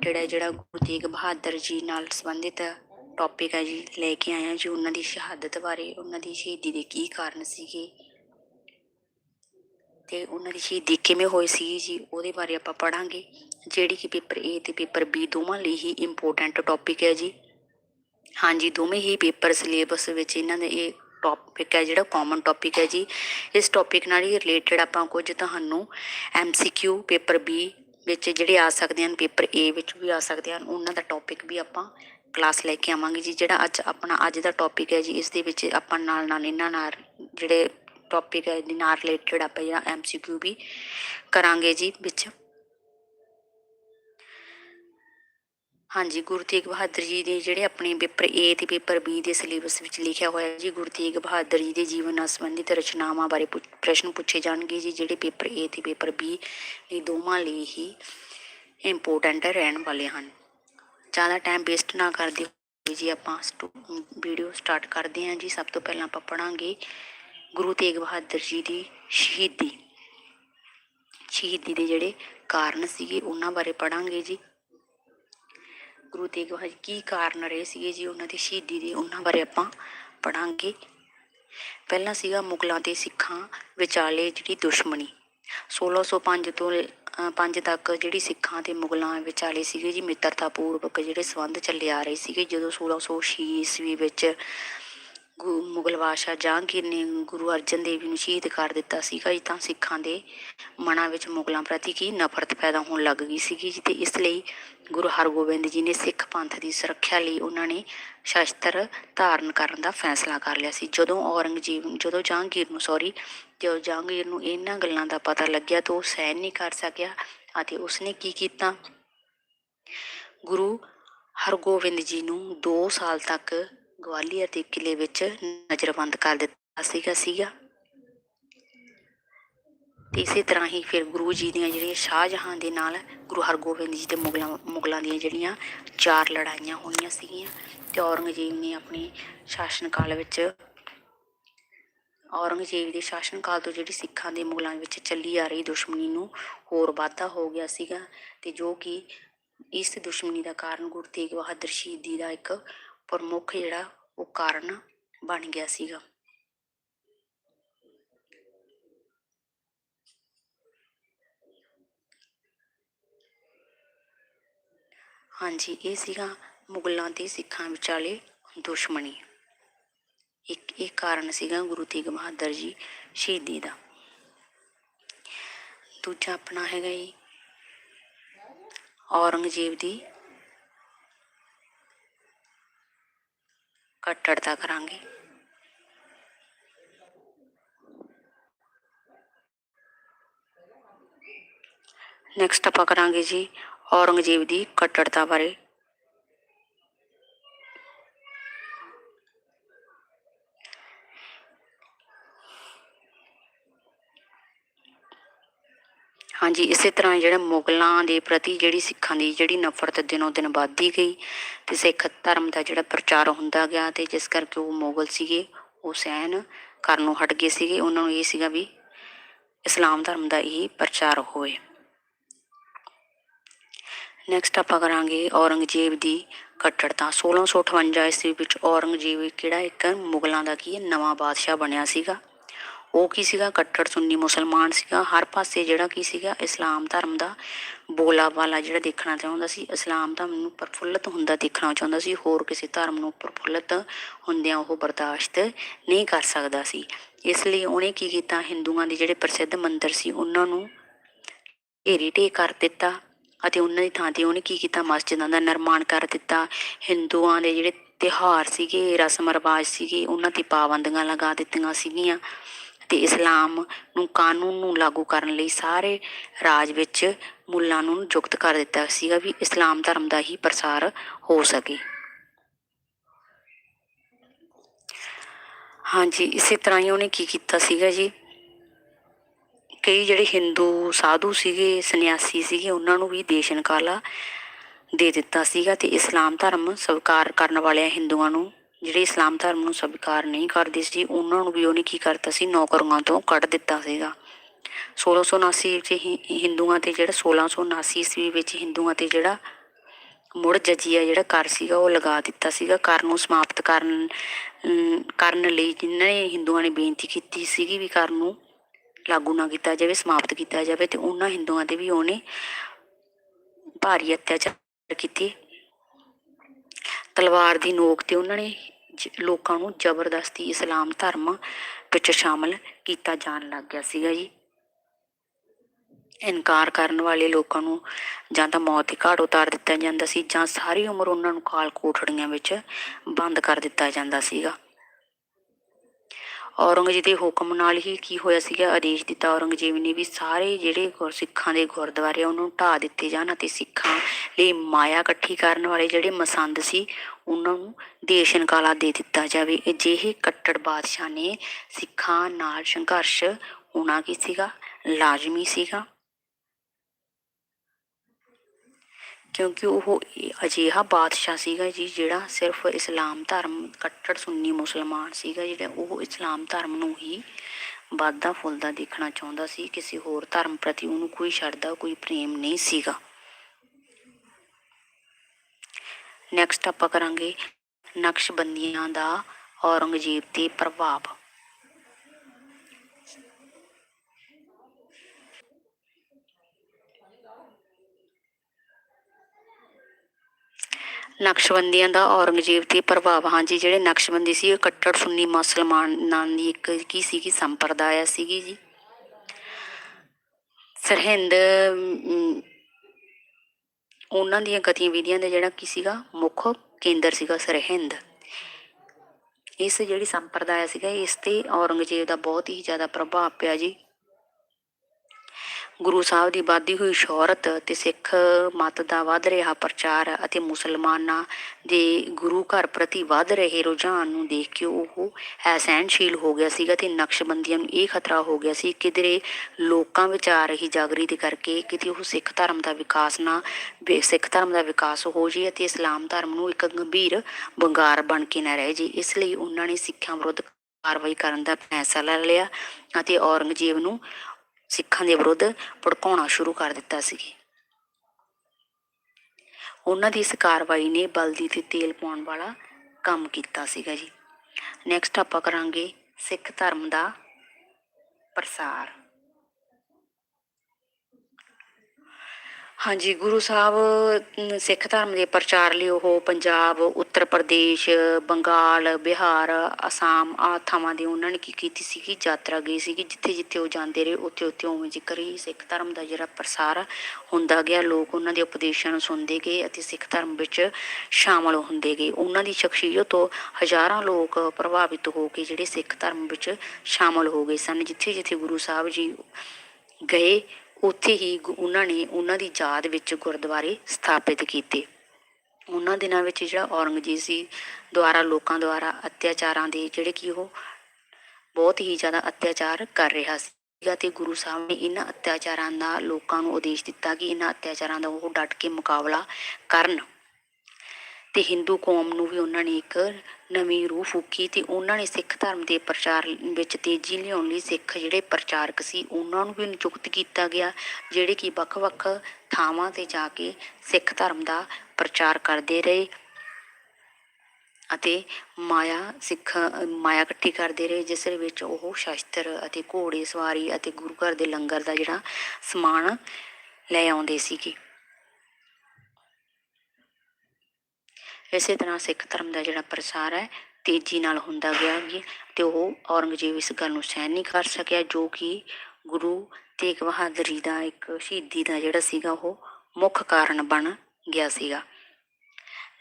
Related ਹੈ, ਜਿਹੜਾ ਗੁਰੂ ਤੇਗ ਬਹਾਦਰ ਜੀ ਨਾਲ ਸੰਬੰਧਿਤ ਟੌਪਿਕ ਹੈ ਜੀ, ਲੈ ਕੇ ਆਇਆ ਜੀ ਉਹਨਾਂ ਦੀ ਸ਼ਹਾਦਤ ਬਾਰੇ, ਉਹਨਾਂ ਦੀ ਸ਼ਹੀਦੀ ਦੇ ਕੀ ਕਾਰਨ ਸੀਗੇ ਤੇ ਉਹਨਾਂ ਦੀ ਸ਼ਹੀਦੀ ਕਿਵੇਂ ਹੋਈ ਸੀ ਜੀ, ਉਹਦੇ ਬਾਰੇ ਆਪਾਂ ਪੜਾਂਗੇ ਜਿਹੜੀ ਕਿ ਪੇਪਰ A ਤੇ ਪੇਪਰ B ਦੋਵਾਂ ਲਈ ਹੀ ਇੰਪੋਰਟੈਂਟ ਟੌਪਿਕ ਹੈ ਜੀ। ਹਾਂਜੀ, ਦੋਵੇਂ ਹੀ ਪੇਪਰ ਸਿਲੇਬਸ ਵਿੱਚ ਇਹਨਾਂ ਦੇ ਇਹ ਟੌਪਿਕ ਹੈ, ਜਿਹੜਾ ਕਾਮਨ ਟੌਪਿਕ ਹੈ ਜੀ। ਇਸ ਟੌਪਿਕ ਨਾਲ ਹੀ ਰਿਲੇਟਡ ਆਪਾਂ ਕੁਝ ਤੁਹਾਨੂੰ MCQ ਪੇਪਰ B ਵਿੱਚ ਜਿਹੜੇ ਆ ਸਕਦੇ ਹਨ, ਪੇਪਰ A ਵਿੱਚ ਵੀ ਆ ਸਕਦੇ ਹਨ, ਉਹਨਾਂ ਦਾ ਟੌਪਿਕ ਵੀ ਆਪਾਂ ਕਲਾਸ ਲੈ ਕੇ ਆਵਾਂਗੇ ਜੀ, ਜਿਹੜਾ ਅੱਜ ਆਪਣਾ ਅੱਜ ਦਾ ਟੌਪਿਕ ਹੈ ਜੀ, ਇਸ ਦੇ ਵਿੱਚ ਆਪਾਂ ਨਾਲ ਨਾਲ ਇਹਨਾਂ ਨਾਲ ਜਿਹੜੇ ਟੌਪਿਕ ਹੈ, ਦੇ ਨਾਲ ਰਿਲੇਟਡ ਆਪਾਂ ਜਿਹੜਾ MCQ ਵੀ ਕਰਾਂਗੇ ਜੀ ਵਿੱਚ। ਹਾਂਜੀ, ਗੁਰੂ ਤੇਗ ਬਹਾਦਰ ਜੀ ਦੇ ਜਿਹੜੇ ਆਪਣੇ ਪੇਪਰ A ਤੇ ਪੇਪਰ B ਦੇ ਸਿਲੇਬਸ ਵਿੱਚ ਲਿਖਿਆ ਹੋਇਆ ਜੀ, ਗੁਰੂ ਤੇਗ ਬਹਾਦਰ ਜੀ ਦੇ ਜੀਵਨ ਨਾਲ ਸੰਬੰਧਿਤ ਰਚਨਾਵਾਂ ਬਾਰੇ ਪੁੱਛ- ਪ੍ਰਸ਼ਨ ਪੁੱਛੇ ਜਾਣਗੇ ਜੀ, ਜਿਹੜੇ ਪੇਪਰ A ਤੇ ਪੇਪਰ B ਇਹ ਦੋਵਾਂ ਲਈ ਹੀ ਇੰਪੋਰਟੈਂਟ ਰਹਿਣ ਵਾਲੇ ਹਨ। ਜ਼ਿਆਦਾ ਟਾਈਮ ਵੇਸਟ ਨਾ ਕਰਦੇ ਜੀ ਆਪਾਂ ਵੀਡੀਓ ਸਟਾਰਟ ਕਰਦੇ ਹਾਂ ਜੀ। ਸਭ ਤੋਂ ਪਹਿਲਾਂ ਆਪਾਂ ਪੜਾਂਗੇ ਗੁਰੂ ਤੇਗ ਬਹਾਦਰ ਜੀ ਦੀ ਸ਼ਹੀਦੀ। ਸ਼ਹੀਦੀ ਦੇ ਜਿਹੜੇ ਕਾਰਨ ਸੀਗੇ, ਉਹਨਾਂ ਬਾਰੇ ਪੜਾਂਗੇ ਜੀ। ਗੁਰੂ ਤੇਗ ਬਹਾਦਰ ਕੀ ਕਾਰਨ ਰਹੇ ਸੀਗੇ ਜੀ ਉਹਨਾਂ ਦੀ ਸ਼ਹੀਦੀ ਦੇ ਉਹਨਾਂ ਬਾਰੇ ਆਪਾਂ ਪੜਾਂਗੇ ਪਹਿਲਾਂ ਸੀਗਾ ਮੁਗਲਾਂ ਤੇ ਸਿੱਖਾਂ ਵਿਚਾਲੇ ਜਿਹੜੀ ਦੁਸ਼ਮਣੀ। 1605 ਤੋਂ ਅ, ਪੰਜ ਤੱਕ ਜਿਹੜੀ ਸਿੱਖਾਂ ਤੇ ਮੁਗਲਾਂ ਵਿਚਾਲੇ ਸੀਗੇ ਜੀ ਮਿੱਤਰਤਾ ਪੂਰਵਕ ਜਿਹੜੇ ਸੰਬੰਧ ਚੱਲੇ ਆ ਰਹੇ ਸੀਗੇ। ਜਦੋਂ 1606 ਈਸਵੀ ਵਿੱਚ ਮੁਗਲ ਬਾਦਸ਼ਾਹ ਜਹਾਂਗੀਰ ਨੇ ਗੁਰੂ ਅਰਜਨ ਦੇਵ ਜੀ ਨੂੰ ਸ਼ਹੀਦ ਕਰ ਦਿੱਤਾ ਸੀਗਾ ਜੀ ਤਾਂ ਸਿੱਖਾਂ ਦੇ ਮਨਾਂ ਵਿੱਚ ਮੁਗਲਾਂ ਪ੍ਰਤੀ ਕੀ ਨਫ਼ਰਤ ਪੈਦਾ ਹੋਣ ਲੱਗ ਗਈ ਸੀਗੀ ਜੀ ਤੇ ਇਸ ਲਈ ਗੁਰੂ ਹਰਗੋਬਿੰਦ ਜੀ ਨੇ ਸਿੱਖ ਪੰਥ ਦੀ ਸੁਰੱਖਿਆ ਲਈ ਉਹਨਾਂ ਨੇ ਸ਼ਸਤਰ ਧਾਰਨ ਕਰਨ ਦਾ ਫੈਸਲਾ ਕਰ ਲਿਆ ਸੀ। ਜਦੋਂ ਔਰੰਗਜ਼ੇਬ ਜਦੋਂ ਜਹਾਂਗੀਰ ਨੂੰ ਸੌਰੀ ਜਦੋਂ ਜਹਾਂਗੀਰ ਨੂੰ ਇਹਨਾਂ ਗੱਲਾਂ ਦਾ ਪਤਾ ਲੱਗਿਆ ਤਾਂ ਉਹ ਸਹਿਣ ਨਹੀਂ ਕਰ ਸਕਿਆ ਅਤੇ ਉਸਨੇ ਕੀ ਕੀਤਾ? ਗੁਰੂ ਹਰਗੋਬਿੰਦ ਜੀ ਨੂੰ 2 ਸਾਲ ਤੱਕ ਗਵਾਲੀਅਰ ਦੇ ਕਿਲੇ ਵਿੱਚ ਨਜ਼ਰਬੰਦ ਕਰ ਦਿੱਤਾ ਸੀਗਾ ਸੀਗਾ। ਤੇ ਇਸੇ ਤਰ੍ਹਾਂ ਹੀ ਫਿਰ ਗੁਰੂ ਜੀ ਦੀਆਂ ਜਿਹੜੀਆਂ ਸ਼ਾਹਜਹਾਨ ਦੇ ਨਾਲ ਗੁਰੂ ਹਰਗੋਬਿੰਦ ਜੀ ਤੇ ਮੁਗਲਾਂ ਮੁਗਲਾਂ ਦੀਆਂ ਜਿਹੜੀਆਂ ਚਾਰ ਲੜਾਈਆਂ ਹੋਈਆਂ ਸੀਗੀਆਂ ਤੇ ਔਰੰਗਜ਼ੇਬ ਨੇ ਆਪਣੇ ਸ਼ਾਸਨ ਕਾਲ ਵਿੱਚ, ਔਰੰਗਜ਼ੇਬ ਦੇ ਸ਼ਾਸਨ ਕਾਲ ਤੋਂ ਜਿਹੜੀ ਸਿੱਖਾਂ ਦੇ ਮੁਗਲਾਂ ਵਿੱਚ ਚੱਲੀ ਆ ਰਹੀ ਦੁਸ਼ਮਣੀ ਨੂੰ ਹੋਰ ਵਾਧਾ ਹੋ ਗਿਆ ਸੀਗਾ ਤੇ ਜੋ ਕਿ ਇਸ ਦੁਸ਼ਮਣੀ ਦਾ ਕਾਰਨ ਗੁਰੂ ਤੇਗ ਬਹਾਦਰ ਸ਼ਹੀਦੀ ਦਾ ਇੱਕ ਪ੍ਰਮੁੱਖ ਜਿਹੜਾ ਉਹ ਕਾਰਨ ਬਣ ਗਿਆ ਸੀਗਾ। ਹਾਂਜੀ, ਇਹ ਸੀਗਾ ਮੁਗਲਾਂ ਤੇ ਸਿੱਖਾਂ ਵਿਚਾਲੇ ਦੁਸ਼ਮਣੀ। ਇੱਕ, ਇਹ ਕਾਰਨ ਸੀਗਾ ਗੁਰੂ ਤੇਗ ਬਹਾਦਰ ਜੀ ਸ਼ਹੀਦੀ ਦਾ। ਦੂਜਾ ਆਪਣਾ ਹੈਗਾ ਜੀ ਔਰੰਗਜ਼ੇਬ ਦੀ ਕੱਟੜਤਾ ਕਰਾਂਗੇ ਨੈਕਸਟ ਆਪਾਂ ਕਰਾਂਗੇ ਜੀ ਔਰੰਗਜ਼ੇਬ ਦੀ ਕੱਟੜਤਾ ਬਾਰੇ ਹਾਂਜੀ, ਇਸੇ ਤਰ੍ਹਾਂ ਜਿਹੜਾ ਮੁਗਲਾਂ ਦੇ ਪ੍ਰਤੀ ਜਿਹੜੀ ਸਿੱਖਾਂ ਦੀ ਜਿਹੜੀ ਨਫ਼ਰਤ ਦਿਨੋਂ ਦਿਨ ਵੱਧਦੀ ਗਈ ਤੇ ਸਿੱਖ ਧਰਮ ਦਾ ਜਿਹੜਾ ਪ੍ਰਚਾਰ ਹੁੰਦਾ ਗਿਆ ਤੇ ਜਿਸ ਕਰਕੇ ਉਹ ਮੁਗਲ ਸੀਗੇ, ਉਹ ਸਹਿਨ ਕਰਨੋਂ ਹਟ ਗਏ ਸੀਗੇ। ਉਹਨਾਂ ਨੂੰ ਇਹ ਸੀਗਾ ਵੀ ਇਸਲਾਮ ਧਰਮ ਦਾ ਹੀ ਪ੍ਰਚਾਰ ਹੋਵੇ ਨੈਕਸਟ ਆਪਾਂ ਕਰਾਂਗੇ ਔਰੰਗਜ਼ੇਬ ਦੀ ਕੱਟੜਤਾ। 1658 ਈਸਵੀ ਵਿੱਚ ਔਰੰਗਜ਼ੇਬ ਕਿਹੜਾ ਇੱਕ ਮੁਗਲਾਂ ਦਾ ਕੀ ਹੈ? ਨਵਾਂ ਬਾਦਸ਼ਾਹ ਬਣਿਆ ਸੀਗਾ। ਉਹ ਕੀ ਸੀਗਾ? ਕੱਟੜ ਸੁੰਨੀ ਮੁਸਲਮਾਨ ਸੀਗਾ। ਹਰ ਪਾਸੇ ਜਿਹੜਾ ਕੀ ਸੀਗਾ, ਇਸਲਾਮ ਧਰਮ ਦਾ ਬੋਲਾ ਵਾਲਾ ਜਿਹੜਾ ਦੇਖਣਾ ਚਾਹੁੰਦਾ ਸੀ, ਇਸਲਾਮ ਧਰਮ ਨੂੰ ਪ੍ਰਫੁੱਲਤ ਹੁੰਦਾ ਦੇਖਣਾ ਚਾਹੁੰਦਾ ਸੀ, ਹੋਰ ਕਿਸੇ ਧਰਮ ਨੂੰ ਪ੍ਰਫੁੱਲਤ ਹੁੰਦਿਆਂ ਉਹ ਬਰਦਾਸ਼ਤ ਨਹੀਂ ਕਰ ਸਕਦਾ ਸੀ। ਇਸ ਲਈ ਉਹਨੇ ਕੀ ਕੀਤਾ? ਹਿੰਦੂਆਂ ਦੇ ਜਿਹੜੇ ਪ੍ਰਸਿੱਧ ਮੰਦਿਰ ਸੀ, ਉਹਨਾਂ ਨੂੰ ਢੇਰੀ ਢੇ ਕਰ ਦਿੱਤਾ ਅਤੇ ਉਹਨਾਂ ਦੀ ਥਾਂ ਤੇ ਉਹਨੇ ਕੀ ਕੀਤਾ? ਮਸਜਿਦਾਂ ਦਾ ਨਿਰਮਾਣ ਕਰ ਦਿੱਤਾ। ਹਿੰਦੂਆਂ ਦੇ ਜਿਹੜੇ ਤਿਉਹਾਰ ਸੀਗੇ, ਰਸਮ ਰਿਵਾਜ ਸੀਗੇ, ਉਹਨਾਂ ਤੇ ਪਾਬੰਦੀਆਂ ਲਗਾ ਦਿੱਤੀਆਂ ਸੀਗੀਆਂ। ਤੇ ਇਸਲਾਮ ਨੂੰ ਕਾਨੂੰਨ ਨੂੰ ਲਾਗੂ ਕਰਨ ਲਈ ਸਾਰੇ ਰਾਜ ਵਿੱਚ ਮੁੱਲਾਂ ਨੂੰ ਨਿਯੁਕਤ ਕਰ ਦਿੱਤਾ ਸੀਗਾ ਵੀ ਇਸਲਾਮ ਧਰਮ ਦਾ ਹੀ ਪ੍ਰਸਾਰ ਹੋ ਸਕੇ। ਹਾਂਜੀ, ਇਸੇ ਤਰ੍ਹਾਂ ਹੀ ਉਹਨੇ ਕੀ ਕੀਤਾ ਸੀਗਾ ਜੀ? ਕਈ ਜਿਹੜੇ ਹਿੰਦੂ, ਸਾਧੂ ਸੀਗੇ, ਸੰਨਿਆਸੀ ਸੀਗੇ, ਉਹਨਾਂ ਨੂੰ ਵੀ ਦੇਸ਼ ਨਿਕਾਲਾ ਦੇ ਦਿੱਤਾ ਸੀਗਾ ਤੇ ਇਸਲਾਮ ਧਰਮ ਸਵੀਕਾਰ ਕਰਨ ਵਾਲਿਆਂ ਹਿੰਦੂਆਂ ਨੂੰ ਜਿਹੜੇ ਇਸਲਾਮ ਧਰਮ ਨੂੰ ਸਵੀਕਾਰ ਨਹੀਂ ਕਰਦੇ ਸੀ, ਉਹਨਾਂ ਨੂੰ ਵੀ ਉਹਨੇ ਕੀ ਕਰਤਾ ਸੀ, ਨੌਕਰੀਆਂ ਤੋਂ ਕੱਢ ਦਿੱਤਾ ਸੀਗਾ। 1679 ਵਿੱਚ ਹੀ, ਹਿੰਦੂਆਂ ਤੇ ਜਿਹੜਾ 1679 ਈਸਵੀ ਵਿੱਚ ਹਿੰਦੂਆਂ ਤੇ ਜਿਹੜਾ ਮੁੜ ਜਜੀਆ ਜਿਹੜਾ ਕਰ ਸੀਗਾ, ਉਹ ਲਗਾ ਦਿੱਤਾ ਸੀਗਾ। ਕਰ ਨੂੰ ਸਮਾਪਤ ਕਰਨ ਕਰਨ ਲਈ ਜਿਨ੍ਹਾਂ ਨੇ ਹਿੰਦੂਆਂ ਨੇ ਬੇਨਤੀ ਕੀਤੀ ਸੀਗੀ ਵੀ ਕਰ ਨੂੰ ਲਾਗੂ ਨਾ ਕੀਤਾ ਜਾਵੇ, ਸਮਾਪਤ ਕੀਤਾ ਜਾਵੇ ਤੇ ਉਹਨਾਂ ਹਿੰਦੂਆਂ ਤੇ ਵੀ ਉਹਨੇ ਭਾਰੀ ਅਤਿਆਚਾਰ ਕੀਤੇ। ਤਲਵਾਰ ਦੀ ਨੋਕ ਤੇ ਉਹਨਾਂ ਨੇ ਲੋਕਾਂ ਨੂੰ ਜ਼ਬਰਦਸਤੀ ਇਸਲਾਮ ਧਰਮ ਵਿੱਚ ਸ਼ਾਮਲ ਕੀਤਾ ਜਾਣ ਲੱਗ ਗਿਆ ਸੀਗਾ ਜੀ। ਇਨਕਾਰ ਕਰਨ ਵਾਲੇ ਲੋਕਾਂ ਨੂੰ ਜਾਂ ਤਾਂ ਮੌਤ ਦੇ ਘਾਟ ਉਤਾਰ ਦਿੱਤਾ ਜਾਂਦਾ ਸੀ ਜਾਂ ਸਾਰੀ ਉਮਰ ਉਹਨਾਂ ਨੂੰ ਕਾਲ ਕੋਠੜੀਆਂ ਵਿੱਚ ਬੰਦ ਕਰ ਦਿੱਤਾ ਜਾਂਦਾ ਸੀਗਾ। ਔਰੰਗਜ਼ੇਬ ਦੇ ਹੁਕਮ ਨਾਲ ਹੀ ਕੀ ਹੋਇਆ ਸੀਗਾ? ਆਦੇਸ਼ ਦਿੱਤਾ ਔਰੰਗਜ਼ੇਬ ਨੇ ਵੀ ਸਾਰੇ ਜਿਹੜੇ ਗੁਰ ਸਿੱਖਾਂ ਦੇ ਗੁਰਦੁਆਰੇ ਆ, ਉਹਨੂੰ ਢਾਹ ਦਿੱਤੇ ਜਾਣ ਅਤੇ ਸਿੱਖਾਂ ਲਈ ਮਾਇਆ ਇਕੱਠੀ ਕਰਨ ਵਾਲੇ ਜਿਹੜੇ ਮਸੰਦ ਸੀ ਉਹਨਾਂ ਨੂੰ ਦੇਸ਼ ਨਿਕਾਲਾ ਦੇ ਦਿੱਤਾ ਜਾਵੇ। ਅਜਿਹੇ ਕੱਟੜ ਬਾਦਸ਼ਾਹ ਨੇ ਸਿੱਖਾਂ ਨਾਲ ਸੰਘਰਸ਼ ਹੋਣਾ ਕੀ ਸੀਗਾ? ਲਾਜ਼ਮੀ ਸੀਗਾ। ਕਿਉਂਕਿ ਉਹ ਇਹ ਅਜਿਹਾ ਬਾਦਸ਼ਾਹ ਸੀਗਾ ਜੀ ਜਿਹੜਾ ਸਿਰਫ ਇਸਲਾਮ ਧਰਮ ਕੱਟੜ ਸੁੰਨੀ ਮੁਸਲਮਾਨ ਸੀਗਾ ਜਿਹੜਾ ਉਹ ਇਸਲਾਮ ਧਰਮ ਨੂੰ ਹੀ ਵੱਧਦਾ ਫੁੱਲਦਾ ਦੇਖਣਾ ਚਾਹੁੰਦਾ ਸੀ, ਕਿਸੇ ਹੋਰ ਧਰਮ ਪ੍ਰਤੀ ਉਹਨੂੰ ਕੋਈ ਸ਼ਰਧਾ, ਕੋਈ ਪ੍ਰੇਮ ਨਹੀਂ ਸੀਗਾ। ਨੈਕਸਟ ਆਪਾਂ ਕਰਾਂਗੇ ਨਕਸ਼ਬੰਦੀਆਂ ਦਾ ਔਰੰਗਜ਼ੇਬ ਤੇ ਪ੍ਰਭਾਵ। ਨਕਸ਼ਬੰਦੀਆਂ ਦਾ ਔਰੰਗਜ਼ੇਬ ਤੇ ਪ੍ਰਭਾਵ। ਹਾਂਜੀ, ਜਿਹੜੇ ਨਕਸ਼ਬੰਦੀ ਸੀ, ਉਹ ਕੱਟੜ ਸੁੰਨੀ ਮੁਸਲਮਾਨਾਂ ਦੀ ਇੱਕ ਕੀ ਸੀਗੀ? ਸੰਪਰਦਾਇ ਸੀਗੀ ਜੀ। ਸਰਹਿੰਦ ਉਹਨਾਂ ਦੀਆਂ ਗਤੀਵਿਧੀਆਂ ਦਾ ਜਿਹੜਾ ਕੀ ਸੀਗਾ? ਮੁੱਖ ਕੇਂਦਰ ਸੀਗਾ ਸਰਹਿੰਦ। ਇਸ ਜਿਹੜੀ ਸੰਪਰਦਾਇ ਸੀਗਾ, ਇਸ ਤੇ ਔਰੰਗਜ਼ੇਬ ਦਾ ਬਹੁਤ ਹੀ ਜ਼ਿਆਦਾ ਪ੍ਰਭਾਵ ਪਿਆ ਜੀ। ਗੁਰੂ ਸਾਹਿਬ ਦੀ ਵੱਧਦੀ ਹੋਈ ਸ਼ੋਹਰਤ ਤੇ ਸਿੱਖ ਮਤ ਦਾ ਵੱਧ ਰਿਹਾ ਪ੍ਰਚਾਰ ਅਤੇ ਮੁਸਲਮਾਨਾਂ ਦੇ ਗੁਰੂ ਘਰ ਪ੍ਰਤੀ ਵੱਧ ਰਹੇ ਰੁਝਾਨ ਨੂੰ ਦੇਖ ਕੇ ਉਹ ਅਸਹਿਣਸ਼ੀਲ ਹੋ ਗਿਆ ਸੀਗਾ ਤੇ ਨਕਸ਼ਬੰਦੀਆਂ ਨੂੰ ਇਹ ਖਤਰਾ ਹੋ ਗਿਆ ਸੀ ਕਿਧਰੇ ਲੋਕਾਂ ਵਿੱਚ ਆ ਰਹੀ ਜਾਗਰਤੀ ਕਰਕੇ ਕਿਤੇ ਉਹ ਸਿੱਖ ਧਰਮ ਦਾ ਵਿਕਾਸ ਨਾ ਸਿੱਖ ਧਰਮ ਦਾ ਵਿਕਾਸ ਹੋ ਜੇ ਅਤੇ ਇਸਲਾਮ ਧਰਮ ਨੂੰ ਇੱਕ ਗੰਭੀਰ ਬੰਗਾਰ ਬਣ ਕੇ ਨਾ ਰਹਿ ਜੇ। ਇਸ ਲਈ ਉਹਨਾਂ ਨੇ ਸਿੱਖਾਂ ਵਿਰੁੱਧ ਕਾਰਵਾਈ ਕਰਨ ਦਾ ਫੈਸਲਾ ਲਿਆ ਅਤੇ ਔਰੰਗਜ਼ੇਬ ਨੂੰ ਸਿੱਖਾਂ ਦੇ ਵਿਰੁੱਧ ਭੜਕਾਉਣਾ ਸ਼ੁਰੂ ਕਰ ਦਿੱਤਾ ਸੀ ਉਹਨਾਂ ਦੀ ਇਸ ਕਾਰਵਾਈ ਨੇ ਬਲਦੀ ਤੇ ਤੇਲ ਪਾਉਣ ਵਾਲਾ ਕੰਮ ਕੀਤਾ ਸੀਗਾ ਜੀ। ਨੈਕਸਟ ਆਪਾਂ ਕਰਾਂਗੇ ਸਿੱਖ ਧਰਮ ਦਾ ਪ੍ਰਸਾਰ। ਹਾਂਜੀ, ਗੁਰੂ ਸਾਹਿਬ ਸਿੱਖ ਧਰਮ ਦੇ ਪ੍ਰਚਾਰ ਲਈ ਉਹ ਪੰਜਾਬ, ਉੱਤਰ ਪ੍ਰਦੇਸ਼, ਬੰਗਾਲ, ਬਿਹਾਰ, ਅਸਾਮ ਆਹ ਥਾਵਾਂ ਦੀ ਉਹਨਾਂ ਨੇ ਕੀ ਕੀਤੀ ਸੀਗੀ? ਯਾਤਰਾ ਗਈ ਸੀਗੀ। ਜਿੱਥੇ ਜਿੱਥੇ ਉਹ ਜਾਂਦੇ ਰਹੇ ਉੱਥੇ ਉੱਥੇ ਉਵੇਂ ਜ਼ਿਕਰ ਹੀ ਸਿੱਖ ਧਰਮ ਦਾ ਜਿਹੜਾ ਪ੍ਰਸਾਰ ਹੁੰਦਾ ਗਿਆ। ਲੋਕ ਉਹਨਾਂ ਦੇ ਉਪਦੇਸ਼ਾਂ ਨੂੰ ਸੁਣਦੇ ਗਏ ਅਤੇ ਸਿੱਖ ਧਰਮ ਵਿੱਚ ਸ਼ਾਮਲ ਹੁੰਦੇ ਗਏ। ਉਹਨਾਂ ਦੀ ਸ਼ਖਸੀਅਤ ਤੋਂ ਹਜ਼ਾਰਾਂ ਲੋਕ ਪ੍ਰਭਾਵਿਤ ਹੋ ਕੇ ਜਿਹੜੇ ਸਿੱਖ ਧਰਮ ਵਿੱਚ ਸ਼ਾਮਲ ਹੋ ਗਏ ਸਨ। ਜਿੱਥੇ ਜਿੱਥੇ ਗੁਰੂ ਸਾਹਿਬ ਜੀ ਗਏ ਉੱਥੇ ਹੀ ਗੁ- ਉਹਨਾਂ ਨੇ ਉਹਨਾਂ ਦੀ ਯਾਦ ਵਿੱਚ ਗੁਰਦੁਆਰੇ ਸਥਾਪਿਤ ਕੀਤੇ। ਉਹਨਾਂ ਦਿਨਾਂ ਵਿੱਚ ਜਿਹੜਾ ਔਰੰਗਜ਼ੇਬ ਸੀ, ਦੁਆਰਾ ਲੋਕਾਂ ਦੁਆਰਾ ਅਤਿਆਚਾਰਾਂ ਦੇ ਜਿਹੜੇ ਕਿ ਉਹ ਬਹੁਤ ਹੀ ਜ਼ਿਆਦਾ ਅਤਿਆਚਾਰ ਕਰ ਰਿਹਾ ਸੀਗਾ ਤੇ ਗੁਰੂ ਸਾਹਿਬ ਨੇ ਇਹਨਾਂ ਅਤਿਆਚਾਰਾਂ ਦਾ ਲੋਕਾਂ ਨੂੰ ਉਦੇਸ਼ ਦਿੱਤਾ ਕਿ ਇਹਨਾਂ ਅਤਿਆਚਾਰਾਂ ਦਾ ਉਹ ਡਟ ਕੇ ਮੁਕਾਬਲਾ ਕਰਨ। ਤੇ ਹਿੰਦੂ ਕੌਮ ਨੂੰ ਵੀ ਉਹਨਾਂ ਨੇ ਇੱਕ ਨਵੀਂ ਰੂਹ ਫੂਕੀ ਤੇ ਉਹਨਾਂ ਨੇ ਸਿੱਖ ਧਰਮ ਦੇ ਪ੍ਰਚਾਰ ਵਿੱਚ ਤੇਜ਼ੀ ਲਿਆਉਣ ਲਈ ਸਿੱਖ ਜਿਹੜੇ ਪ੍ਰਚਾਰਕ ਸੀ, ਉਹਨਾਂ ਨੂੰ ਵੀ ਨਿਯੁਕਤ ਕੀਤਾ ਗਿਆ, ਜਿਹੜੇ ਕਿ ਵੱਖ-ਵੱਖ ਥਾਵਾਂ ਤੇ ਜਾ ਕੇ ਸਿੱਖ ਧਰਮ ਦਾ ਪ੍ਰਚਾਰ ਕਰਦੇ ਰਹੇ ਅਤੇ ਮਾਇਆ ਸਿੱਖ, ਮਾਇਆ ਇਕੱਠੀ ਕਰਦੇ ਰਹੇ, ਜਿਸ ਦੇ ਵਿੱਚ ਉਹ ਸ਼ਸਤਰ ਅਤੇ ਘੋੜੇ ਸਵਾਰੀ ਅਤੇ ਗੁਰੂ ਘਰ ਦੇ ਲੰਗਰ ਦਾ ਜਿਹੜਾ ਸਮਾਨ ਲੈ ਆਉਂਦੇ ਸੀਗੇ। ਇਸੇ ਤਰ੍ਹਾਂ ਸਿੱਖ ਧਰਮ ਦਾ ਜਿਹੜਾ ਪ੍ਰਸਾਰ ਹੈ, ਤੇਜ਼ੀ ਨਾਲ ਹੁੰਦਾ ਗਿਆ ਜੀ ਤੇ ਉਹ ਔਰੰਗਜ਼ੇਬ ਇਸ ਗੱਲ ਨੂੰ ਸਹਿਣ ਨਹੀਂ ਕਰ ਸਕਿਆ, ਜੋ ਕਿ ਗੁਰੂ ਤੇਗ ਬਹਾਦਰ ਜੀ ਦਾ ਇੱਕ ਸ਼ਹੀਦੀ ਦਾ ਜਿਹੜਾ ਸੀਗਾ, ਉਹ ਮੁੱਖ ਕਾਰਨ ਬਣ ਗਿਆ ਸੀਗਾ।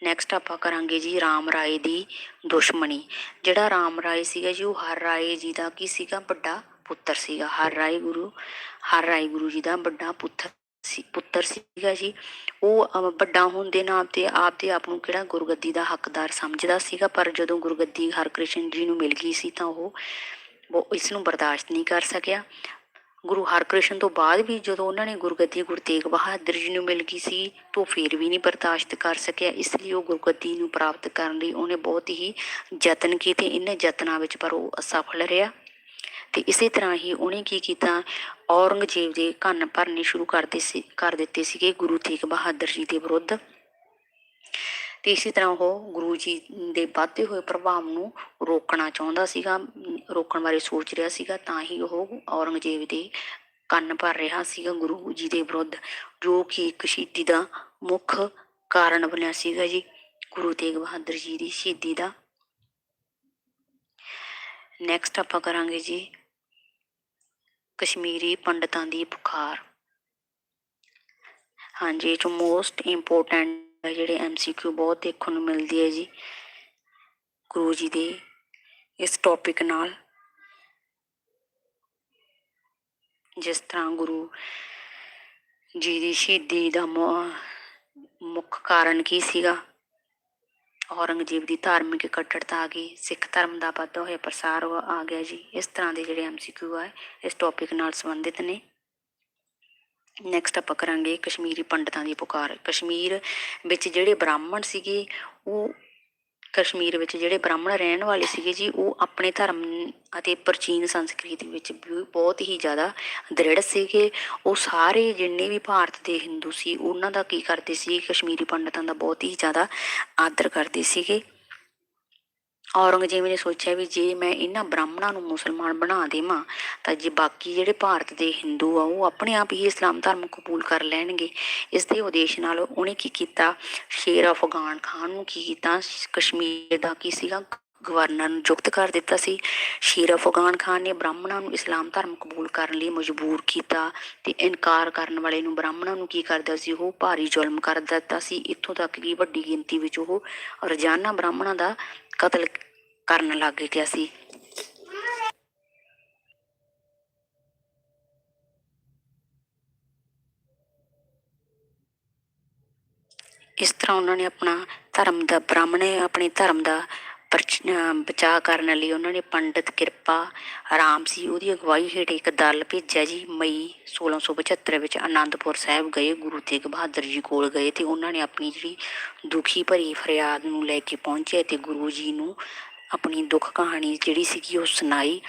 ਨੈਕਸਟ ਆਪਾਂ ਕਰਾਂਗੇ ਜੀ ਰਾਮ ਰਾਏ ਦੀ ਦੁਸ਼ਮਣੀ। ਜਿਹੜਾ ਰਾਮ ਰਾਏ ਸੀਗਾ ਜੀ, ਉਹ ਹਰ ਰਾਏ ਜੀ ਦਾ ਕੀ ਸੀਗਾ? ਵੱਡਾ ਪੁੱਤਰ ਸੀਗਾ। ਹਰ ਰਾਏ ਗੁਰੂ, ਹਰ ਰਾਏ ਗੁਰੂ ਜੀ ਦਾ ਵੱਡਾ ਪੁੱਤਰ ਸੀ, ਪੁੱਤਰ ਸੀਗਾ ਜੀ। ਉਹ ਵੱਡਾ ਹੋਣ ਦੇ ਨਾਮ ਤੇ ਆਪ ਤੇ ਆਪ ਨੂੰ ਕਿਹੜਾ ਗੁਰਗੱਦੀ ਦਾ ਹੱਕਦਾਰ ਸਮਝਦਾ ਸੀਗਾ, ਪਰ ਜਦੋਂ ਗੁਰਗੱਦੀ ਹਰਕ੍ਰਿਸ਼ਨ ਜੀ ਨੂੰ ਮਿਲ ਗਈ ਸੀ ਤਾਂ ਉਹ ਉਹ ਇਸ ਨੂੰ ਬਰਦਾਸ਼ਤ ਨਹੀਂ ਕਰ ਸਕਿਆ। ਗੁਰੂ ਹਰਕ੍ਰਿਸ਼ਨ ਤੋਂ ਬਾਅਦ ਵੀ ਜਦੋਂ ਉਹਨਾਂ ਨੇ ਗੁਰਗੱਦੀ ਗੁਰੂ ਤੇਗ ਬਹਾਦਰ ਜੀ ਨੂੰ ਮਿਲ ਗਈ ਸੀ, ਤਾਂ ਉਹ ਫਿਰ ਵੀ ਨਹੀਂ ਬਰਦਾਸ਼ਤ ਕਰ ਸਕਿਆ। ਇਸ ਲਈ ਉਹ ਗੁਰਗੱਦੀ ਨੂੰ ਪ੍ਰਾਪਤ ਕਰਨ ਲਈ ਉਹਨੇ ਬਹੁਤ ਹੀ ਯਤਨ ਕੀਤੇ। ਇਹਨਾਂ ਯਤਨਾਂ ਵਿੱਚ ਪਰ ਉਹ ਅਸਫਲ ਰਿਹਾ। ਤੇ ਇਸੇ ਤਰ੍ਹਾਂ ਹੀ ਉਹਨੇ ਕੀ ਕੀਤਾ? ਔਰੰਗਜ਼ੇਬ ਦੇ ਕੰਨ ਭਰਨੇ ਸ਼ੁਰੂ ਕਰਦੇ ਸੀ, ਕਰ ਦਿੱਤੇ ਸੀਗੇ ਗੁਰੂ ਤੇਗ ਬਹਾਦਰ ਜੀ ਦੇ ਵਿਰੁੱਧ। ਤੇ ਇਸੇ ਤਰ੍ਹਾਂ ਉਹ ਗੁਰੂ ਜੀ ਦੇ ਵੱਧਦੇ ਹੋਏ ਪ੍ਰਭਾਵ ਨੂੰ ਰੋਕਣਾ ਚਾਹੁੰਦਾ ਸੀਗਾ, ਰੋਕਣ ਬਾਰੇ ਸੋਚ ਰਿਹਾ ਸੀਗਾ, ਤਾਂ ਹੀ ਉਹ ਔਰੰਗਜ਼ੇਬ ਦੇ ਕੰਨ ਭਰ ਰਿਹਾ ਸੀਗਾ ਗੁਰੂ ਜੀ ਦੇ ਵਿਰੁੱਧ, ਜੋ ਕਿ ਇੱਕ ਸ਼ਹੀਦੀ ਦਾ ਮੁੱਖ ਕਾਰਨ ਬਣਿਆ ਸੀਗਾ ਜੀ, ਗੁਰੂ ਤੇਗ ਬਹਾਦਰ ਜੀ ਦੀ ਸ਼ਹੀਦੀ ਦਾ। ਨੈਕਸਟ ਆਪਾਂ ਕਰਾਂਗੇ ਜੀ ਕਸ਼ਮੀਰੀ ਪੰਡਤਾਂ ਦੀ ਪੁਕਾਰ। ਹਾਂਜੀ, ਇਹ ਜੋ ਮੋਸਟ ਇੰਪੋਰਟੈਂਟ ਜਿਹੜੇ ਐਮਸੀਕਿਊ ਬਹੁਤ ਦੇਖਣ ਨੂੰ ਮਿਲਦੀ ਹੈ ਜੀ, ਗੁਰੂ ਜੀ ਦੇ ਇਸ ਟੌਪਿਕ ਨਾਲ। ਜਿਸ ਤਰ੍ਹਾਂ ਗੁਰੂ ਜੀ ਦੀ ਸ਼ਹੀਦੀ ਦਾ ਮੁੱਖ ਕਾਰਨ ਕੀ ਸੀਗਾ? ਔਰੰਗਜ਼ੇਬ ਦੀ ਧਾਰਮਿਕ ਕੱਟੜਤਾ ਆ ਗਈ, ਸਿੱਖ ਧਰਮ ਦਾ ਵੱਧਦਾ ਹੋਇਆ ਪ੍ਰਸਾਰ ਆ ਗਿਆ ਜੀ। ਇਸ ਤਰ੍ਹਾਂ ਦੇ ਜਿਹੜੇ ਐਮਸੀਕਿਊ ਆ, ਇਸ ਟੌਪਿਕ ਨਾਲ ਸੰਬੰਧਿਤ ਨੇ। ਨੈਕਸਟ ਆਪਾਂ ਕਰਾਂਗੇ ਕਸ਼ਮੀਰੀ ਪੰਡਤਾਂ ਦੀ ਪੁਕਾਰ। ਕਸ਼ਮੀਰ ਵਿੱਚ ਜਿਹੜੇ ਬ੍ਰਾਹਮਣ ਸੀਗੇ, ਉਹ ਕਸ਼ਮੀਰ ਵਿੱਚ ਜਿਹੜੇ ਬ੍ਰਾਹਮਣ ਰਹਿਣ ਵਾਲੇ ਸੀਗੇ ਜੀ, ਉਹ ਆਪਣੇ ਧਰਮ ਅਤੇ ਪ੍ਰਾਚੀਨ ਸੰਸਕ੍ਰਿਤੀ ਵਿੱਚ ਵੀ ਬਹੁਤ ਹੀ ਜ਼ਿਆਦਾ ਦ੍ਰਿੜ ਸੀਗੇ। ਉਹ ਸਾਰੇ ਜਿੰਨੇ ਵੀ ਭਾਰਤ ਦੇ ਹਿੰਦੂ ਸੀ, ਉਹਨਾਂ ਦਾ ਕੀ ਕਰਦੇ ਸੀ, ਕਸ਼ਮੀਰੀ ਪੰਡਤਾਂ ਦਾ ਬਹੁਤ ਹੀ ਜ਼ਿਆਦਾ ਆਦਰ ਕਰਦੇ ਸੀਗੇ। ਔਰੰਗਜ਼ੇਬ ਨੇ ਸੋਚਿਆ ਵੀ ਜੇ ਮੈਂ ਇਹਨਾਂ ਬ੍ਰਾਹਮਣਾਂ ਨੂੰ ਮੁਸਲਮਾਨ ਬਣਾ ਦੇਵਾਂ, ਤਾਂ ਜੇ ਬਾਕੀ ਜਿਹੜੇ ਭਾਰਤ ਦੇ ਹਿੰਦੂ ਆ, ਉਹ ਆਪਣੇ ਆਪ ਹੀ ਇਸਲਾਮ ਧਰਮ ਕਬੂਲ ਕਰ ਲੈਣਗੇ। ਇਸ ਦੇ ਉਦੇਸ਼ ਨਾਲ ਉਹਨੇ ਕੀ ਕੀਤਾ? ਸ਼ੇਰ ਅਫਗਾਨ ਖਾਨ ਨੂੰ ਕੀ ਕੀਤਾ? ਕਸ਼ਮੀਰ ਦਾ ਕੀ ਸੀਗਾ? ਗਵਰਨਰ ਨੂੰ ਨਿਯੁਕਤ ਕਰ ਦਿੱਤਾ ਸੀ। ਸ਼ੇਰ ਅਫਗਾਨ ਖਾਨ ਨੇ ਬ੍ਰਾਹਮਣਾਂ ਨੂੰ ਇਸਲਾਮ ਧਰਮ ਕਬੂਲ ਕਰਨ ਲਈ ਮਜਬੂਰ ਕੀਤਾ ਤੇ ਇਨਕਾਰ ਕਰਨ ਵਾਲੇ ਨੂੰ ਬ੍ਰਾਹਮਣਾਂ ਨੂੰ ਕੀ ਕਰਦਾ ਸੀ? ਉਹ ਭਾਰੀ ਜ਼ੁਲਮ ਕਰ ਦਿੱਤਾ ਸੀ। ਇੱਥੋਂ ਤੱਕ ਕਿ ਵੱਡੀ ਗਿਣਤੀ ਵਿੱਚ ਉਹ ਰੋਜ਼ਾਨਾ ਬ੍ਰਾਹਮਣਾਂ ਦਾ ਕਤਲ ਕਰਨ ਲੱਗ ਗਿਆ ਸੀ ਇਸ ਤਰ੍ਹਾਂ ਉਹਨਾਂ ਨੇ ਆਪਣਾ ਧਰਮ ਦਾ ਬ੍ਰਾਹਮਣ ਆਪਣੇ ਧਰਮ ਦਾ ਪਰਚ- ਕਰਨ ਲਈ ਉਹਨਾਂ ਨੇ ਪੰਡਿਤ ਕਿਰਪਾ ਰਾਮ ਸੀ, ਉਹਦੀ ਅਗਵਾਈ ਹੇਠ ਇੱਕ ਦਲ ਭੇਜਿਆ ਜੀ, ਮਈ 1675 ਵਿੱਚ ਆਨੰਦਪੁਰ ਸਾਹਿਬ ਗਏ, ਗੁਰੂ ਤੇਗ ਬਹਾਦਰ ਜੀ ਕੋਲ ਗਏ ਤੇ ਉਹਨਾਂ ਨੇ ਆਪਣੀ ਜਿਹੜੀ ਦੁਖੀ ਭਰੀ ਫਰਿਆਦ ਨੂੰ ਲੈ ਕੇ ਪਹੁੰਚੇ ਤੇ ਗੁਰੂ ਜੀ ਨੂੰ ਆਪਣੀ ਦੁੱਖ ਕਹਾਣੀ ਜਿਹੜੀ ਸੀਗੀ ਉਹ ਸੁਣਾਈ